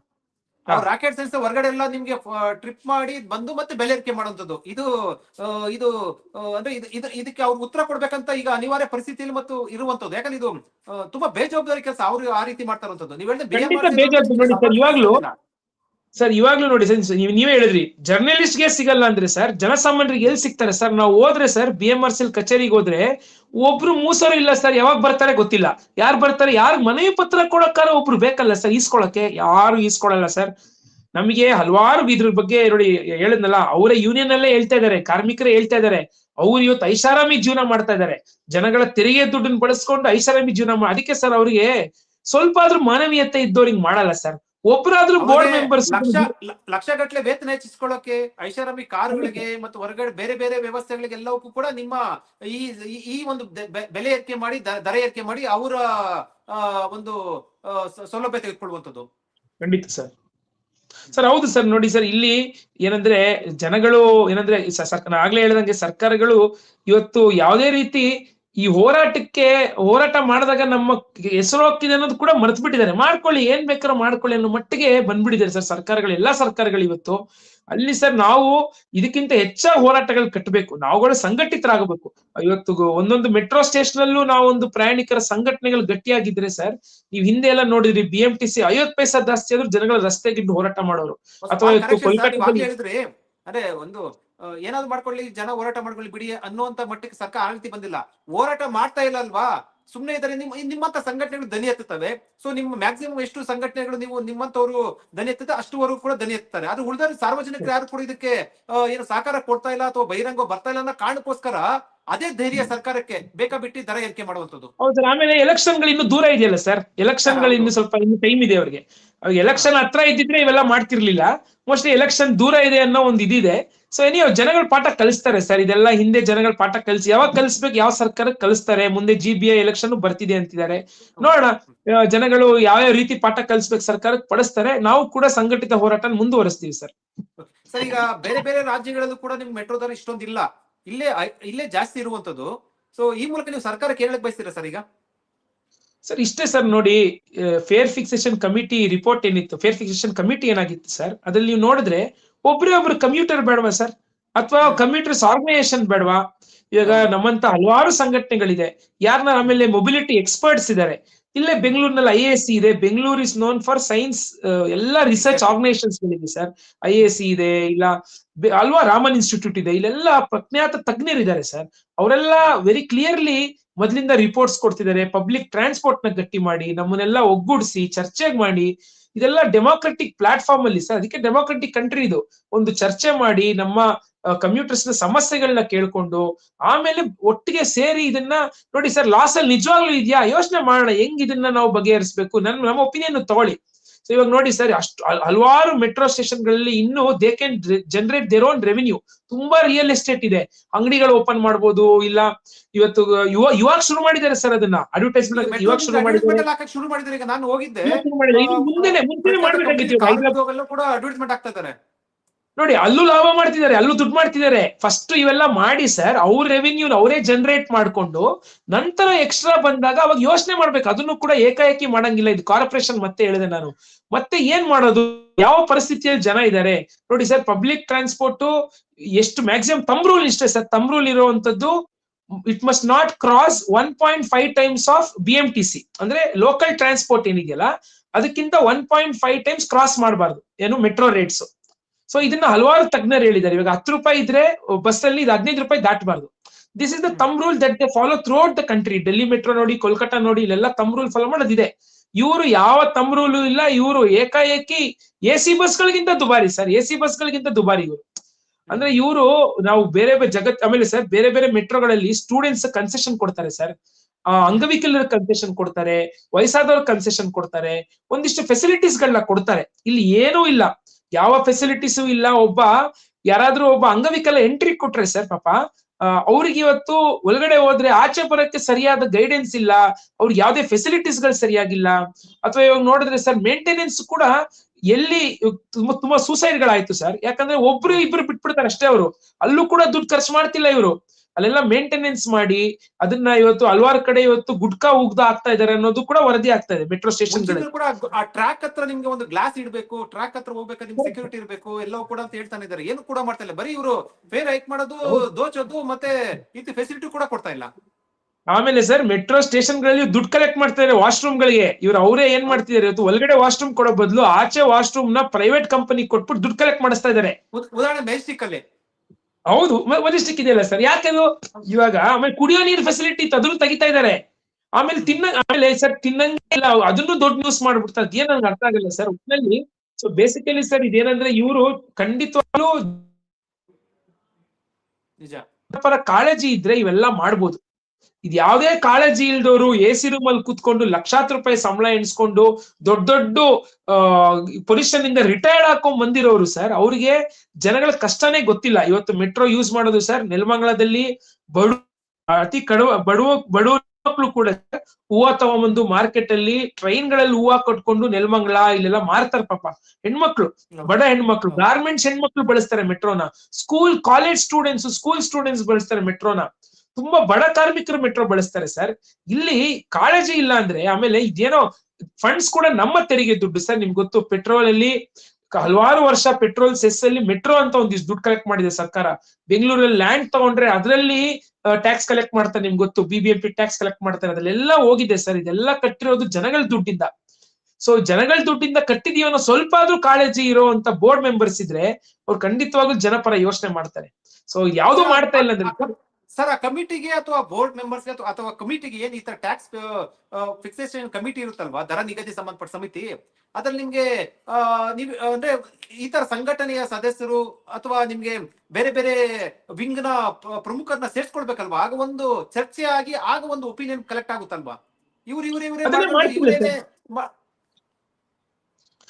ರಾಕೆಟ್ ಸೈನ್ಸ್ ಹೊರಗಡೆ ಎಲ್ಲ ನಿಮ್ಗೆ ಟ್ರಿಪ್ ಮಾಡಿ ಬಂದು ಮತ್ತೆ ಬೆಲೆ ಏರಿಕೆ ಮಾಡುವಂತದ್ದು ಇದು ಇದು ಅಂದ್ರೆ ಇದು ಇದು- ಇದಕ್ಕೆ ಅವ್ರು ಉತ್ತರ ಕೊಡ್ಬೇಕಂತ ಈಗ ಅನಿವಾರ್ಯ ಪರಿಸ್ಥಿತಿಯಲ್ಲಿ ಮತ್ತು ಇರುವಂತದ್ದು ಯಾಕಂದ್ರೆ ಇದು ತುಂಬಾ ಬೇಜವಾಬ್ದಾರಿ ಕೆಲಸ ಅವ್ರು ಆ ರೀತಿ ಮಾಡ್ತಾರಂತದ್ದು. ನೀವ್ ಹೇಳಿದ್ರೆ ಇವಾಗ್ಲೂ ಸರ್ ಇವಾಗ್ಲೂ ನೋಡಿ ಸರ್ ನೀವು ಹೇಳಿದ್ರಿ ಜರ್ನಲಿಸ್ಟ್ಗೆ ಸಿಗಲ್ಲ ಅಂದ್ರೆ ಸರ್ ಜನಸಾಮಾನ್ಯರಿಗೆ ಎಲ್ಲಿ ಸಿಗ್ತಾರೆ ಸರ್ ನಾವು ಹೋದ್ರೆ sir B M R C L ಕಚೇರಿಗೆ ಹೋದ್ರೆ, ಒಬ್ರು ಮೂಸರು ಇಲ್ಲ ಸರ್ ಯಾವಾಗ ಬರ್ತಾರೆ ಗೊತ್ತಿಲ್ಲ. ಯಾರು ಬರ್ತಾರೆ, ಯಾರು ಮನವಿ ಪತ್ರ ಕೊಡಕ್ಕಾರ ಒಬ್ರು ಬೇಕಲ್ಲ ಸರ್ ಈಸ್ಕೊಳಕ್ಕೆ? ಯಾರು ಈಸ್ಕೊಳಲ್ಲ ಸರ್ ನಮಗೆ ಹಲವಾರು ಇದ್ರ ಬಗ್ಗೆ ನೋಡಿ, ಹೇಳಿದ್ನಲ್ಲ, ಅವರ ಯೂನಿಯನ್ ಅಲ್ಲೇ ಹೇಳ್ತಾ ಇದಾರೆ ಕಾರ್ಮಿಕರೇ ಹೇಳ್ತಾ ಇದಾರೆ ಅವ್ರು ಇವತ್ತು ಐಷಾರಾಮಿ ಜೀವನ ಮಾಡ್ತಾ ಇದಾರೆ ಜನಗಳ ತೆರಿಗೆ ದುಡ್ಡನ್ನ ಬಳಸ್ಕೊಂಡು ಐಷಾರಾಮಿ ಜೀವನ ಅದಕ್ಕೆ ಸರ್ ಅವ್ರಿಗೆ ಸ್ವಲ್ಪ ಆದ್ರೂ ಮಾನವೀಯತೆ ಇದ್ದವ್ರಿಗೆ ಮಾಡಲ್ಲ ಸರ್ ಒಬ್ರಾದ್ರೂ ಬೋರ್ಡ್ ಮೆಂಬರ್ಸ್ ಲಕ್ಷ ಲಕ್ಷ ಗಟ್ಟಲೆ ವೇತನ ಹೆಚ್ಚಿಸ್ಕೊಳ್ಳೋಕೆ ಐಷಾರಾಮಿ ಕಾರುಗಳಿಗೆ ಮತ್ತು ಹೊರಗಡೆ ಬೇರೆ ಬೇರೆ ವ್ಯವಸ್ಥೆಗಳಿಗೆ ಎಲ್ಲವಕ್ಕೂ ಕೂಡ ನಿಮ್ಮ ಈ ಈ- ಒಂದು ಬೆಲೆ ಏರಿಕೆ ಮಾಡಿ ದರ ಏರಿಕೆ ಮಾಡಿ ಅವರ ಒಂದು ಸೌಲಭ್ಯ ತೆಗೆದುಕೊಳ್ಳುವಂಥದ್ದು. ಖಂಡಿತ ಸರ್. ಸರ್ ಹೌದು ಸರ್. ನೋಡಿ ಸರ್ ಇಲ್ಲಿ ಏನಂದ್ರೆ ಜನಗಳು ಏನಂದ್ರೆ ಆಗ್ಲೇ ಹೇಳಿದಂಗೆ ಸರ್ಕಾರಗಳು ಇವತ್ತು ಯಾವುದೇ ರೀತಿ ಈ ಹೋರಾಟಕ್ಕೆ ಹೋರಾಟ ಮಾಡಿದಾಗ ನಮ್ಮ ಹೆಸರು ಹೋಗ್ತಿದೆ ಅನ್ನೋದು ಕೂಡ ಮರ್ತು ಬಿಟ್ಟಿದ್ದಾರೆ. ಮಾಡ್ಕೊಳ್ಳಿ ಏನ್ ಬೇಕಾದ್ರೂ ಮಾಡ್ಕೊಳ್ಳಿ ಅನ್ನೋ ಮಟ್ಟಿಗೆ ಬಂದ್ಬಿಟ್ಟಿದ್ದಾರೆ ಸರ್ ಸರ್ಕಾರಗಳು ಎಲ್ಲಾ ಸರ್ಕಾರಗಳು ಇವತ್ತು. ಅಲ್ಲಿ ಸರ್ ನಾವು ಇದಕ್ಕಿಂತ ಹೆಚ್ಚಾಗಿ ಹೋರಾಟಗಳು ಕಟ್ಟಬೇಕು. ನಾವುಗಳು ಸಂಘಟಿತರಾಗಬೇಕು. ಇವತ್ತು ಒಂದೊಂದು ಮೆಟ್ರೋ ಸ್ಟೇಷನ್ ಅಲ್ಲೂ ನಾವೊಂದು ಪ್ರಯಾಣಿಕರ ಸಂಘಟನೆಗಳು ಗಟ್ಟಿಯಾಗಿದ್ರೆ ಸರ್ ನೀವು ಹಿಂದೆ ಎಲ್ಲ ನೋಡಿದ್ರಿ ಬಿ ಎಂ ಟಿ ಸಿ ಐವತ್ ಪೈಸಾ ಜಾಸ್ತಿ ಆದ್ರೂ ಜನಗಳ ರಸ್ತೆಗಿಟ್ಟು ಹೋರಾಟ ಮಾಡೋರು. ಅಥವಾ ಇವತ್ತು ಅಂದ್ರೆ ಒಂದು ಏನಾದ್ರು ಮಾಡ್ಕೊಳ್ಳಿ ಜನ ಹೋರಾಟ ಮಾಡ್ಕೊಳ್ಳಿ ಬಿಡಿ ಅನ್ನುವಂತ ಮಟ್ಟಕ್ಕೆ ಸರ್ಕಾರ ಆಳ್ತಿ ಬಂದಿಲ್ಲ. ಹೋರಾಟ ಮಾಡ್ತಾ ಇಲ್ಲ ಅಲ್ವಾ? ಸುಮ್ನೆ ಇದ್ದಾರೆ ನಿಮ್ ನಿಮ್ಮಂತ ಸಂಘಟನೆಗಳು ದನಿ ಎತ್ತುತ್ತವೆ. ಸೊ ನಿಮ್ಮ ಮ್ಯಾಕ್ಸಿಮಮ್ ಎಷ್ಟು ಸಂಘಟನೆಗಳು ನೀವು ನಿಮ್ಮಂತವರು ದನಿ ಎತ್ತದೆ ಅಷ್ಟುವರೆಗೂ ಕೂಡ ದನಿ ಎತ್ತಾರೆ ಅದು ಉಳಿದ ಸಾರ್ವಜನಿಕರು ಯಾರು ಕೂಡ ಇದಕ್ಕೆ ಏನು ಸಹಕಾರ ಕೊಡ್ತಾ ಇಲ್ಲ ಅಥವಾ ಬಹಿರಂಗ ಬರ್ತಾ ಇಲ್ಲ ಅನ್ನೋ ಕಾರಣಕ್ಕೋಸ್ಕರ ಅದೇ ಧೈರ್ಯ ಸರ್ಕಾರಕ್ಕೆ ಬೇಕಾ ಬಿಟ್ಟು ದರ ಏರಿಕೆ ಮಾಡುವಂತದ್ದು ಹೌದು ಆಮೇಲೆ ಎಲೆಕ್ಷನ್ಗಳು ಇನ್ನು ದೂರ ಇದೆಯಲ್ಲ ಸರ್ ಎಲೆಕ್ಷನ್ಗಳು ಇನ್ನು ಸ್ವಲ್ಪ ಇನ್ನು ಟೈಮ್ ಇದೆ ಅವ್ರಿಗೆ. ಎಲೆಕ್ಷನ್ ಹತ್ರ ಇದ್ದಿದ್ರೆ ಇವೆಲ್ಲ ಮಾಡ್ತಿರ್ಲಿಲ್ಲ. ಮೋಸ್ಟ್ಲಿ ಎಲೆಕ್ಷನ್ ದೂರ ಇದೆ ಅನ್ನೋ ಒಂದು ಇದಿದೆ. ಸೊ ಎನಿ ಜನಗಳ ಪಾಠ ಕಲಿಸ್ತಾರೆ ಸರ್. ಇದೆಲ್ಲ ಹಿಂದೆ ಜನಗಳ ಪಾಠ ಕಲಿಸಿ, ಯಾವಾಗ ಕಲಿಸ್ಬೇಕು, ಯಾವ ಸರ್ಕಾರಕ್ಕೆ ಕಲಿಸ್ತಾರೆ? ಮುಂದೆ ಜಿ ಬಿ ಐ ಎಲೆಕ್ಷನ್ ಬರ್ತಿದೆ ಅಂತಿದ್ದಾರೆ. ನೋಡೋಣ ಜನಗಳು ಯಾವ ಯಾವ ರೀತಿ ಪಾಠ ಕಲಿಸ್ಬೇಕು ಸರ್ಕಾರಕ್ಕೆ ಪಡಿಸ್ತಾರೆ. ನಾವು ಕೂಡ ಸಂಘಟಿತ ಹೋರಾಟ ಮುಂದುವರಿಸ್ತೀವಿ ಸರ್. ಸರ್, ಈಗ ಬೇರೆ ಬೇರೆ ರಾಜ್ಯಗಳಲ್ಲೂ ಕೂಡ ನಿಮ್ಗೆ ಮೆಟ್ರೋ ದರ ಇಷ್ಟೊಂದಿಲ್ಲ. ಇಲ್ಲೇ ಇಲ್ಲೇ ಜಾಸ್ತಿ ಇರುವಂತದ್ದು ಸೊ ಈ ಮೂಲಕ ನೀವು ಸರ್ಕಾರಕ್ಕೆ ಹೇಳಕ್ ಬಯಸ್ತೀರಾ ಸರ್ ಈಗ? ಸರ್, ಇಷ್ಟೇ ಸರ್ ನೋಡಿ ಫೇರ್ ಫಿಕ್ಸೇಷನ್ ಕಮಿಟಿ ರಿಪೋರ್ಟ್ ಏನಿತ್ತು? ಫೇರ್ ಫಿಕ್ಸೇಷನ್ ಕಮಿಟಿ ಏನಾಗಿತ್ತು ಸರ್? ಅದ್ರಲ್ಲಿ ನೀವು ನೋಡಿದ್ರೆ ಒಬ್ರೇ ಒಬ್ರು ಕಮ್ಯೂಟರ್ ಬೇಡವಾ ಸರ್? ಅಥವಾ ಕಮ್ಯೂಟರ್ಸ್ ಆರ್ಗನೈಸೇಷನ್ ಬೇಡವಾ? ಇವಾಗ. ನಮ್ಮಂತ ಹಲವಾರು ಸಂಘಟನೆಗಳಿದೆ. ಯಾರನ್ನ ಆಮೇಲೆ ಮೊಬಿಲಿಟಿ ಎಕ್ಸ್ಪರ್ಟ್ಸ್ ಇದ್ದಾರೆ ಇಲ್ಲೇ ಬೆಂಗಳೂರಿನಲ್ಲಿ ಐ ಎಸ್ ಸಿ ಇದೆ. Bengaluru is known for science ಎಲ್ಲಾ ರಿಸರ್ಚ್ ಆರ್ಗನೈಸೇಷನ್ಸ್ ಗಳಿದೆ ಸರ್ ಐ ಎಸ್ ಸಿ ಇದೆ, ಇಲ್ಲ ಅಲ್ವಾ ರಾಮನ್ ಇನ್ಸ್ಟಿಟ್ಯೂಟ್ ಇದೆ. ಇಲ್ಲೆಲ್ಲ ಪ್ರಜ್ಞಾತ ತಜ್ಞರಿದ್ದಾರೆ ಸರ್. ಅವರೆಲ್ಲ ವೆರಿ ಕ್ಲಿಯರ್ಲಿ ಮೊದಲಿಂದ ರಿಪೋರ್ಟ್ಸ್ ಕೊಡ್ತಿದ್ದಾರೆ ಪಬ್ಲಿಕ್ ಟ್ರಾನ್ಸ್ಪೋರ್ಟ್ನ ಗಟ್ಟಿ ಮಾಡಿ, ನಮ್ಮನ್ನೆಲ್ಲ ಒಗ್ಗೂಡಿಸಿ ಚರ್ಚೆ ಮಾಡಿ, ಇದೆಲ್ಲ ಡೆಮೋಕ್ರೆಟಿಕ್ ಪ್ಲಾಟ್ಫಾರ್ಮ್ ಅಲ್ಲಿ ಸರ್. ಅದಕ್ಕೆ ಡೆಮೋಕ್ರೆಟಿಕ್ ಕಂಟ್ರಿ ಇದು. ಒಂದು ಚರ್ಚೆ ಮಾಡಿ, ನಮ್ಮ ಕಮ್ಯೂಟರ್ಸ್ನ ಸಮಸ್ಯೆಗಳನ್ನ ಕೇಳ್ಕೊಂಡು, ಆಮೇಲೆ ಒಟ್ಟಿಗೆ ಸೇರಿ ಇದನ್ನ ನೋಡಿ ಸರ್ ಲಾಸ್ ಅಲ್ಲಿ ನಿಜವಾಗ್ಲೂ ಇದೆಯಾ? ಯೋಚನೆ ಮಾಡೋಣ, ಹೆಂಗ್ ಇದನ್ನ ನಾವು ಬಗೆಹರಿಸಬೇಕು? ನನ್, ನಮ್ಮ ಒಪಿನಿಯನ್ ತಗೊಳ್ಳಿ. ಸೊ ಇವಾಗ ನೋಡಿ ಸರ್ ಅಷ್ಟು ಹಲ್- ಹಲವಾರು ಮೆಟ್ರೋ ಸ್ಟೇಷನ್ಗಳಲ್ಲಿ ಇನ್ನೂ they can generate their own revenue ತುಂಬಾ ರಿಯಲ್ ಎಸ್ಟೇಟ್ ಇದೆ. ಅಂಗಡಿಗಳು ಓಪನ್ ಮಾಡಬಹುದು ಇಲ್ಲ ಇವತ್ತು ಯುವ ಇವಾಗ ಶುರು ಮಾಡಿದ್ದಾರೆ ಸರ್ ಅದನ್ನ. ಅಡ್ವರ್ಟೈಸ್ಮೆಂಟ್ ಇವಾಗ ಶುರು ಮಾಡಿದ್ದಾರೆ. ಶುರು ಈಗ ನಾನು ಹೋಗಿದ್ದೆ. ಮುಂದೆನೆ ಮಾಡ್ಬೇಕಾಗಿತ್ತು. ಹೈದ್ರಾಬಾದ್ ಕೂಡ ಅಡ್ವರ್ಟೈಸ್ಮೆಂಟ್ ಆಗ್ತಾ ಇದ್ದಾರೆ. ನೋಡಿ, ಅಲ್ಲೂ ಲಾಭ ಮಾಡ್ತಿದ್ದಾರೆ, ಅಲ್ಲೂ ದುಡ್ಡು ಮಾಡ್ತಿದ್ದಾರೆ. ಫಸ್ಟ್ ಇವೆಲ್ಲ ಮಾಡಿ ಸರ್ ಅವ್ರ ರೆವಿನ್ಯೂ ಅವರೇ ಜನರೇಟ್ ಮಾಡ್ಕೊಂಡು, ನಂತರ ಎಕ್ಸ್ಟ್ರಾ ಬಂದಾಗ ಅವಾಗ ಯೋಚನೆ ಮಾಡ್ಬೇಕು. ಅದನ್ನು ಕೂಡ ಏಕಾಏಕಿ ಮಾಡಂಗಿಲ್ಲ. ಇದು ಕಾರ್ಪೊರೇಷನ್ ಮತ್ತೆ ಹೇಳಿದೆ ನಾನು. ಮತ್ತೆ ಏನ್ ಮಾಡೋದು? ಯಾವ ಪರಿಸ್ಥಿತಿಯಲ್ಲಿ ಜನ ಇದ್ದಾರೆ ನೋಡಿ ಸರ್ ಪಬ್ಲಿಕ್ ಟ್ರಾನ್ಸ್ಪೋರ್ಟ್ ಎಷ್ಟು ಮ್ಯಾಕ್ಸಿಮಮ್ ತಮ್ ರೂಲ್ ಇಷ್ಟೇ ಸರ್ ತಮ್ ರೂಲ್ ಇರುವಂತದ್ದು it must not cross one point five times of B M T C ಅಂದ್ರೆ ಲೋಕಲ್ ಟ್ರಾನ್ಸ್ಪೋರ್ಟ್ ಏನಿದೆಯಲ್ಲ, ಅದಕ್ಕಿಂತ one point five times cross ಮಾಡಬಾರ್ದು. ಏನು ಮೆಟ್ರೋ ರೇಟ್ಸ್ ಸೊ ಇದನ್ನ ಹಲವಾರು ತಜ್ಞರು ಹೇಳಿದ್ದಾರೆ. ಇವಾಗ ಹತ್ತು ರೂಪಾಯಿ ಇದ್ರೆ ಬಸ್ ಅಲ್ಲಿ ಇದು ಹದಿನೈದು ರೂಪಾಯಿ ದಾಟಬಾರ್ದು. This is the thumb rule that they follow throughout the country Delhi metro ನೋಡಿ ಕೋಲ್ಕತ್ತಾ ನೋಡಿ, ಇಲ್ಲೆಲ್ಲ ತಮ್ ರೂಲ್ ಫಾಲೋ ಮಾಡೋದಿದೆ. ಇವರು ಯಾವ ತಮ್ ರೂಲ್ ಇಲ್ಲ, ಇವರು ಏಕಾಏಕಿ ಎ ಸಿ ಬಸ್ಗಳಿಗಿಂತ ದುಬಾರಿ ಸರ್ ಎ ಸಿ ಬಸ್ಗಳಿಗಿಂತ ದುಬಾರಿ ಇವರು. ಅಂದ್ರೆ ಇವರು ನಾವು ಬೇರೆ ಬೇರೆ ಜಗತ್, ಆಮೇಲೆ ಸರ್ ಬೇರೆ ಬೇರೆ ಮೆಟ್ರೋಗಳಲ್ಲಿ ಸ್ಟೂಡೆಂಟ್ಸ್ ಕನ್ಸೆಷನ್ ಕೊಡ್ತಾರೆ ಸರ್ ಅಂಗವಿಕಲರ ಕನ್ಸೆಷನ್ ಕೊಡ್ತಾರೆ, ವಯಸ್ಸಾದವ್ರ ಕನ್ಸೆಷನ್ ಕೊಡ್ತಾರೆ, ಒಂದಿಷ್ಟು ಫೆಸಿಲಿಟೀಸ್ ಗಳನ್ನ ಕೊಡ್ತಾರೆ. ಇಲ್ಲಿ ಏನೂ ಇಲ್ಲ. ಯಾವ ಫೆಸಿಲಿಟೀಸು ಇಲ್ಲ, ಒಬ್ಬ ಯಾರಾದ್ರೂ ಒಬ್ಬ ಅಂಗವಿಕಲ ಎಂಟ್ರಿ ಕೊಟ್ರೆ ಸರ್ ಪಾಪ ಅವ್ರಿಗೆ ಇವತ್ತು ಒಳಗಡೆ ಹೋದ್ರೆ ಆಚೆ ಬರಕ್ಕೆ ಸರಿಯಾದ ಗೈಡೆನ್ಸ್ ಇಲ್ಲ ಅವ್ರಿಗೆ ಯಾವ್ದೇ ಫೆಸಿಲಿಟೀಸ್ಗಳು ಸರಿಯಾಗಿಲ್ಲ. ಅಥವಾ ಇವಾಗ ನೋಡಿದ್ರೆ ಸರ್ ಮೇಂಟೆನೆನ್ಸ್ ಕೂಡ ಎಲ್ಲಿ ತುಂಬಾ ತುಂಬಾ ಸೂಸೈಡ್ ಗಳಾಯ್ತು ಸರ್ ಯಾಕಂದ್ರೆ ಒಬ್ರು ಇಬ್ರು ಬಿಟ್ಬಿಡ್ತಾರೆ ಅಷ್ಟೇ ಅವರು. ಅಲ್ಲೂ ಕೂಡ ದುಡ್ಡು ಖರ್ಚು ಮಾಡ್ತಿಲ್ಲ ಇವರು. ಅಲ್ಲೆಲ್ಲ ಮೇಂಟೆನೆನ್ಸ್ ಮಾಡಿ ಅದನ್ನ ಇವತ್ತು ಹಲವಾರು ಕಡೆ ಇವತ್ತು ಗುಡ್ಕಾ ಉಗ್ದ ಆಗ್ತಾ ಇದಾರೆ ಅನ್ನೋದು ಕೂಡ ವರದಿ ಆಗ್ತಾ ಇದೆ ಮೆಟ್ರೋ ಸ್ಟೇಷನ್ ಕೂಡ ಆ ಟ್ರ್ಯಾಕ್ ಹತ್ರ ನಿಮ್ಗೆ ಒಂದು ಗ್ಲಾಸ್ ಇಡಬೇಕು ಟ್ರ್ಯಾಕ್ ಹತ್ರ ಹೋಗ್ಬೇಕಾದ್ರೆ ನಿಮ್ಗೆ ಸೆಕ್ಯೂರಿಟಿ ಇರಬೇಕು ಎಲ್ಲವೂ ಕೂಡ ಅಂತ ಹೇಳ್ತಾನೆ ಇದಾರೆ ಏನು ಕೂಡ ಮಾಡ್ತಾ ಇಲ್ಲ. ಬರೀ ಇವರು ಫೇರ್ ಹೈಕ್ ಮಾಡೋದು ದೋಚೋದು ಮತ್ತೆ ಇದು ಫೆಸಿಲಿಟಿ ಕೂಡ ಕೊಡ್ತಾ ಇಲ್ಲ. ಆಮೇಲೆ ಸರ್ ಮೆಟ್ರೋ ಸ್ಟೇಷನ್ಗಳಲ್ಲಿ ದುಡ್ಡು ಕಲೆಕ್ಟ್ ಮಾಡ್ತಾರೆ ವಾಶ್ರೂಮ್ ಗಳಿಗೆ ಇವ್ರು ಅವರೇ ಏನ್ ಮಾಡ್ತಿದ್ದಾರೆ ಇವತ್ತು? ಒಳಗಡೆ ವಾಶ್ರೂಮ್ ಕೊಡೋ ಬದಲು ಆಚೆ ವಾಶ್ರೂಮ್ನ ಪ್ರೈವೇಟ್ ಕಂಪನಿ ಕೊಟ್ಬಿಟ್ಟು ದುಡ್ಡು ಕಲೆಕ್ಟ್ ಮಾಡಿಸ್ತಾ ಇದಾರೆ. ಉದಾಹರಣೆ ಮೆಜೆಸ್ಟಿಕ್ ಅಲ್ಲಿ. ಹೌದು. ಮಜೆಸ್ಟಿಕ್ ಇದೆಯಲ್ಲ ಸರ್ ಯಾಕದು ಇವಾಗ ಆಮೇಲೆ ಕುಡಿಯೋ ನೀರು ಫೆಸಿಲಿಟಿ ಅದ್ರ ಅದನ್ನು ತೆಗಿತಾ ಇದಾರೆ. ಆಮೇಲೆ ತಿನ್ನ ಆಮೇಲೆ ಸರ್ ತಿನ್ನಂಗಿಲ್ಲ ಅದನ್ನು ದೊಡ್ಡ ನ್ಯೂಸ್ ಮಾಡ್ಬಿಡ್ತಾರೆ ಏನ್ ನನ್ಗೆ ಅರ್ಥ ಆಗಲ್ಲ ಸರ್ ಒಟ್ಟಿನಲ್ಲಿ ಸೊ ಬೇಸಿಕಲಿ ಸರ್ ಇದೇನಂದ್ರೆ ಇವರು ಖಂಡಿತವಾಗ್ಲೂ ನಿಜ. ಪರ ಕಾಳಜಿ ಇದ್ರೆ ಇವೆಲ್ಲ ಮಾಡ್ಬೋದು. ಇದು ಯಾವುದೇ ಕಾಳಜಿ ಇಲ್ದವರು ಎ ಸಿ ರೂಮ್ ಅಲ್ಲಿ ಕುತ್ಕೊಂಡು ಲಕ್ಷಾಂತರ ರೂಪಾಯಿ ಸಂಬಳ ಎಣಿಸ್ಕೊಂಡು ದೊಡ್ಡ ದೊಡ್ಡ ಪೊಸಿಷನ್ ಇಂದ ರಿಟೈರ್ಡ್ ಹಾಕೊಂಡ್ ಬಂದಿರೋರು ಸರ್ ಅವ್ರಿಗೆ ಜನಗಳ ಕಷ್ಟನೇ ಗೊತ್ತಿಲ್ಲ. ಇವತ್ತು ಮೆಟ್ರೋ ಯೂಸ್ ಮಾಡೋದು ಸರ್ ನೆಲಮಂಗಲದಲ್ಲಿ ಬಡು, ಅತಿ ಕಡುವ ಬಡವ ಬಡವ ಮಕ್ಕಳು ಕೂಡ ಹೂವ ತಗೊಂಬಂದು ಮಾರ್ಕೆಟ್ ಅಲ್ಲಿ ಟ್ರೈನ್ಗಳಲ್ಲಿ ಹೂವ ಕಟ್ಕೊಂಡು ನೆಲಮಂಗಲ ಇಲ್ಲೆಲ್ಲ ಮಾರ್ತಾರೆ ಪಾಪ. ಹೆಣ್ಮಕ್ಳು, ಬಡ ಹೆಣ್ಮಕ್ಳು ಗಾರ್ಮೆಂಟ್ಸ್ ಹೆಣ್ಮಕ್ಳು ಬಳಸ್ತಾರೆ ಮೆಟ್ರೋನ school college students school students ಬಳಸ್ತಾರೆ ಮೆಟ್ರೋನ ತುಂಬಾ ಬಡ ಕಾರ್ಮಿಕರು ಮೆಟ್ರೋ ಬಳಸ್ತಾರೆ ಸರ್. ಇಲ್ಲಿ ಕಾಳಜಿ ಇಲ್ಲ ಅಂದ್ರೆ ಆಮೇಲೆ ಇದೇನೋ ಫಂಡ್ಸ್ ಕೂಡ ನಮ್ಮ ತೆರಿಗೆ ದುಡ್ಡು ಸರ್, ನಿಮ್ಗೆ ಗೊತ್ತು ಪೆಟ್ರೋಲ್ ಅಲ್ಲಿ ಹಲವಾರು ವರ್ಷ ಪೆಟ್ರೋಲ್ ಸೆಸ್ ಅಲ್ಲಿ ಮೆಟ್ರೋ ಅಂತ ಒಂದಿಷ್ಟು ದುಡ್ಡು ಕಲೆಕ್ಟ್ ಮಾಡಿದೆ ಸರ್ಕಾರ. ಬೆಂಗಳೂರಲ್ಲಿ ಲ್ಯಾಂಡ್ ತಗೊಂಡ್ರೆ ಅದರಲ್ಲಿ ಟ್ಯಾಕ್ಸ್ ಕಲೆಕ್ಟ್ ಮಾಡ್ತಾರೆ, ನಿಮ್ಗೆ ಗೊತ್ತು. B B M P tax collect ಮಾಡ್ತಾರೆ. ಅದೆಲ್ಲ ಹೋಗಿದೆ ಸರ್. ಇದೆಲ್ಲ ಕಟ್ಟಿರೋದು ಜನಗಳ ದುಡ್ಡಿಂದ. ಸೊ ಜನಗಳ ದುಡ್ಡಿಂದ ಕಟ್ಟಿದೀವಿ ಅನ್ನೋ ಸ್ವಲ್ಪ ಆದ್ರೂ ಕಾಳಜಿ ಅಂತ ಬೋರ್ಡ್ ಮೆಂಬರ್ಸ್ ಇದ್ರೆ ಅವ್ರು ಖಂಡಿತವಾಗ್ಲೂ ಜನಪರ ಯೋಚನೆ ಮಾಡ್ತಾರೆ. ಸೊ ಯಾವ್ದು ಮಾಡ್ತಾ ಇಲ್ಲ ಅಂದ್ರೆ ಸರ್ ಆ ಕಮಿಟಿಗೆ ಅಥವಾ ಬೋರ್ಡ್ ಮೆಂಬರ್ಸ್ಗೆ ಅಥವಾ ಅಥವಾ ಕಮಿಟಿಗೆ ಏನ್ ಈ ತರ ಟ್ಯಾಕ್ಸ್ ಫಿಕ್ಸೇಷನ್ ಕಮಿಟಿ ಇರುತ್ತಲ್ವಾ? ದರ ನಿಗದಿ ಸಂಬಂಧಪಟ್ಟ ಸಮಿತಿ. ಅದ್ರಲ್ಲಿ ನಿಮ್ಗೆ ನೀವು ಅಂದ್ರೆ ಈ ತರ ಸಂಘಟನೆಯ ಸದಸ್ಯರು ಅಥವಾ ನಿಮ್ಗೆ ಬೇರೆ ಬೇರೆ ವಿಂಗ್ನ ಪ್ರಮುಖರನ್ನ ಸೇರ್ಸ್ಕೊಳ್ಬೇಕಲ್ವಾ? ಆಗ ಒಂದು ಚರ್ಚೆ ಆಗಿ ಆಗ ಒಂದು ಒಪಿನಿಯನ್ ಕಲೆಕ್ಟ್ ಆಗುತ್ತಲ್ವಾ? ಇವ್ರು ಇವ್ರು ಇವರೇ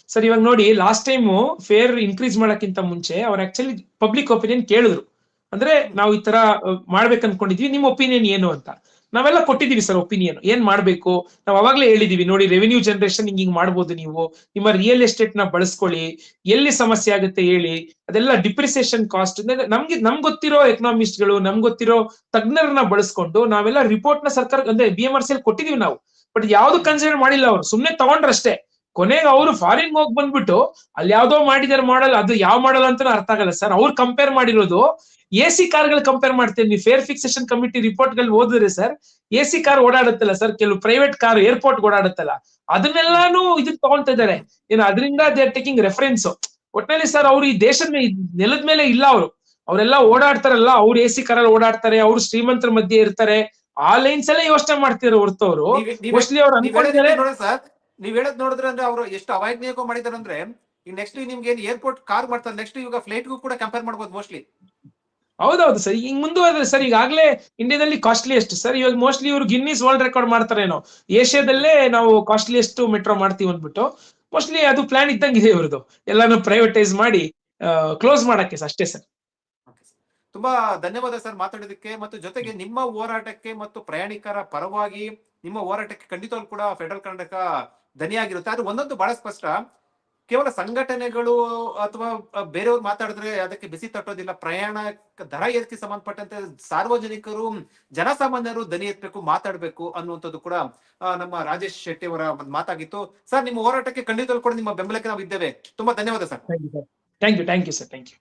ಸರ್. ಇವಾಗ ನೋಡಿ ಲಾಸ್ಟ್ ಟೈಮ್ ಫೇರ್ ಇನ್ಕ್ರೀಸ್ ಮಾಡೋಕ್ಕಿಂತ ಮುಂಚೆ ಅವ್ರು ಆಕ್ಚುಲಿ ಪಬ್ಲಿಕ್ ಒಪಿನಿಯನ್ ಕೇಳಿದ್ರು. ಅಂದ್ರೆ ನಾವು ಈ ತರ ಮಾಡ್ಬೇಕು ಅನ್ಕೊಂಡಿದ್ವಿ ನಿಮ್ ಒಪಿನಿಯನ್ ಏನು ಅಂತ? ನಾವೆಲ್ಲ ಕೊಟ್ಟಿದೀವಿ ಸರ್ ಒಪಿನಿಯನ್ ಏನ್ ಮಾಡ್ಬೇಕು? ನಾವ್ ಅವಾಗ್ಲೇ ಹೇಳಿದೀವಿ, ನೋಡಿ ರೆವಿನ್ಯೂ ಜನರೇಷನ್ ಹಿಂಗ್ ಹಿಂಗ್ ಮಾಡ್ಬೋದು ನೀವು. ನಿಮ್ಮ ರಿಯಲ್ ಎಸ್ಟೇಟ್ನ ಬಳಸ್ಕೊಳ್ಳಿ. ಎಲ್ಲಿ ಸಮಸ್ಯೆ ಆಗುತ್ತೆ ಹೇಳಿ. ಅದೆಲ್ಲ ಡಿಪ್ರಿಸಿಯೇಷನ್ ಕಾಸ್ಟ್ ಅಂದ್ರೆ ನಮ್ಗೆ ನಮ್ಗೆ ಗೊತ್ತಿರೋ ಎಕನಾಮಿಸ್ಟ್ಗಳು, ನಮ್ಗೆ ಗೊತ್ತಿರೋ ತಜ್ಞರನ್ನ ಬಳಸ್ಕೊಂಡು ನಾವೆಲ್ಲ ರಿಪೋರ್ಟ್ನ ಸರ್ಕಾರ, ಅಂದ್ರೆ ಬಿ ಎಂ ಆರ್ ಸಿ ಕೊಟ್ಟಿದೀವಿ ನಾವು. ಬಟ್ ಯಾವ್ದು ಕನ್ಸಿಡರ್ ಮಾಡಿಲ್ಲ ಅವ್ರು. ಸುಮ್ನೆ ತಗೊಂಡ್ರಷ್ಟೇ. ಕೊನೆಗೆ ಅವರು ಫಾರಿನ್ ಹೋಗಿ ಬಂದ್ಬಿಟ್ಟು ಅಲ್ಲಿ ಯಾವ್ದೋ ಮಾಡಿದಾರೆ ಮಾಡಲ್ ಅದು ಯಾವ ಮಾಡಲ್ಲ ಅಂತ ಅರ್ಥ ಆಗಲ್ಲ ಸರ್. ಅವ್ರು ಕಂಪೇರ್ ಮಾಡಿರೋದು ಎ ಸಿ ಕಾರ್ಗಳು ಕಂಪೇರ್ ಮಾಡ್ತೀವಿ. ನೀವು ಫೇರ್ ಫಿಕ್ಸೇಷನ್ ಕಮಿಟಿ ರಿಪೋರ್ಟ್ಗಳು ಓದಿದ್ರೆ ಸರ್ ಎ ಸಿ ಕಾರ್ ಓಡಾಡುತ್ತಲ್ಲ ಸರ್ ಕೆಲವು ಪ್ರೈವೇಟ್ ಕಾರ್ ಏರ್ಪೋರ್ಟ್ ಓಡಾಡುತ್ತಲ್ಲ ಅದನ್ನೆಲ್ಲಾನು ಇದು ತಗೊಂತ ಇದಾರೆ ಏನು ಅದರಿಂದ ದೇ ಆರ್ ಟೇಕಿಂಗ್ ರೆಫರೆನ್ಸ್ ಒಟ್ಟಿನಲ್ಲಿ ಸರ್ ಅವ್ರು ಈ ದೇಶದ ನೆಲದ ಮೇಲೆ ಇಲ್ಲ ಅವರು. ಅವರೆಲ್ಲ ಓಡಾಡ್ತಾರಲ್ಲ ಅವ್ರು ಎ ಸಿ ಅಲ್ಲಿ ಓಡಾಡ್ತಾರೆ ಅವ್ರು ಶ್ರೀಮಂತರ ಮಧ್ಯೆ ಇರ್ತಾರೆ. ಆ ಲೈನ್ಸ್ ಎಲ್ಲ ಯೋಚನೆ ಮಾಡ್ತಿರೋ ಹೊರತು ಅವರು ನೀವ್- ನೀವ್- ಮೋಸ್ಟ್ಲಿ ಅವ್ರು ಅನ್ಕೊಂಡಿದ್ದಾರೆ. ಸರ್ ನೀವ್ ಹೇಳದ್ ನೋಡಿದ್ರೆ ಅಂದ್ರೆ ಅವರು ಎಷ್ಟು ಅವಾಜ್ಞೆಗೂ ಮಾಡಿದಾರೆ ಅಂದ್ರೆ ಈಗ ನೆಕ್ಸ್ಟ್ ನಿಮ್ಗೆ ಏನ್ ಏರ್ಪೋರ್ಟ್ ಕಾರ್ ಮಾಡ್ತಾರೆ ನೆಕ್ಸ್ಟ್ ಇವಾಗ ಫ್ಲೈಟ್ಗೂ ಕೂಡ ಕಂಪೇರ್ ಮಾಡ್ಬೋದು ಮೋಸ್ಟ್ಲಿ ಹೌದೌದು ಸರ್. ಈಗ ಮುಂದುವರೆದ್ರೆ ಸರ್ ಈಗಾಗಲೇ ಇಂಡಿಯಾದಲ್ಲಿ ಕಾಸ್ಟ್ಲಿಯೆಸ್ಟ್ ಸರ್. ಇವಾಗ ಮೋಸ್ಟ್ಲಿ ಇವರು ಗಿನ್ನಿಸ್ ವರ್ಲ್ಡ್ ರೆಕಾರ್ಡ್ ಮಾಡ್ತಾರೇನೋ. ಏಷ್ಯಾದಲ್ಲೇ ನಾವು ಕಾಸ್ಟ್ಲಿಯೆಸ್ಟ್ ಮೆಟ್ರೋ ಮಾಡ್ತೀವಿ ಅಂದ್ಬಿಟ್ಟು ಮೋಸ್ಟ್ಲಿ ಅದು ಪ್ಲಾನ್ ಇದ್ದಂಗಿದೆ ಇವ್ರದ್ದು. ಎಲ್ಲಾನು ಪ್ರೈವೇಟೈಸ್ ಮಾಡಿ ಕ್ಲೋಸ್ ಮಾಡಕ್ಕೆ ಸರ್ ಅಷ್ಟೇ ಸರ್. ತುಂಬಾ ಧನ್ಯವಾದ ಸರ್ ಮಾತಾಡೋದಕ್ಕೆ ಮತ್ತು ಜೊತೆಗೆ ನಿಮ್ಮ ಹೋರಾಟಕ್ಕೆ ಮತ್ತು ಪ್ರಯಾಣಿಕರ ಪರವಾಗಿ ನಿಮ್ಮ ಹೋರಾಟಕ್ಕೆ ಖಂಡಿತವಾಗ್ಲೂ ಕೂಡ ಫೆಡರಲ್ ಕರ್ನಾಟಕ ಧನಿಯಾಗಿರುತ್ತೆ. ಆದ್ರೆ ಒಂದೊಂದು ಬಹಳ ಸ್ಪಷ್ಟ. ಕೇವಲ ಸಂಘಟನೆಗಳು ಅಥವಾ ಬೇರೆಯವ್ರು ಮಾತಾಡಿದ್ರೆ ಅದಕ್ಕೆ ಬಿಸಿ ತಟ್ಟೋದಿಲ್ಲ. ಪ್ರಯಾಣ ದರ ಏರಿಕೆ ಸಂಬಂಧಪಟ್ಟಂತೆ ಸಾರ್ವಜನಿಕರು, ಜನಸಾಮಾನ್ಯರು ದನಿ ಎತ್ತಬೇಕು, ಮಾತಾಡ್ಬೇಕು ಅನ್ನುವಂಥದ್ದು ಕೂಡ ನಮ್ಮ ರಾಜೇಶ್ ಶೆಟ್ಟಿ ಅವರ ಒಂದು ಮಾತಾಗಿತ್ತು. ಸರ್, ನಿಮ್ಮ ಹೋರಾಟಕ್ಕೆ ಖಂಡಿತ ಕೂಡ ನಿಮ್ಮ ಬೆಂಬಲಕ್ಕೆ ನಾವು ಇದ್ದೇವೆ ತುಂಬಾ ಧನ್ಯವಾದ sir. Thank you thank you sir thank you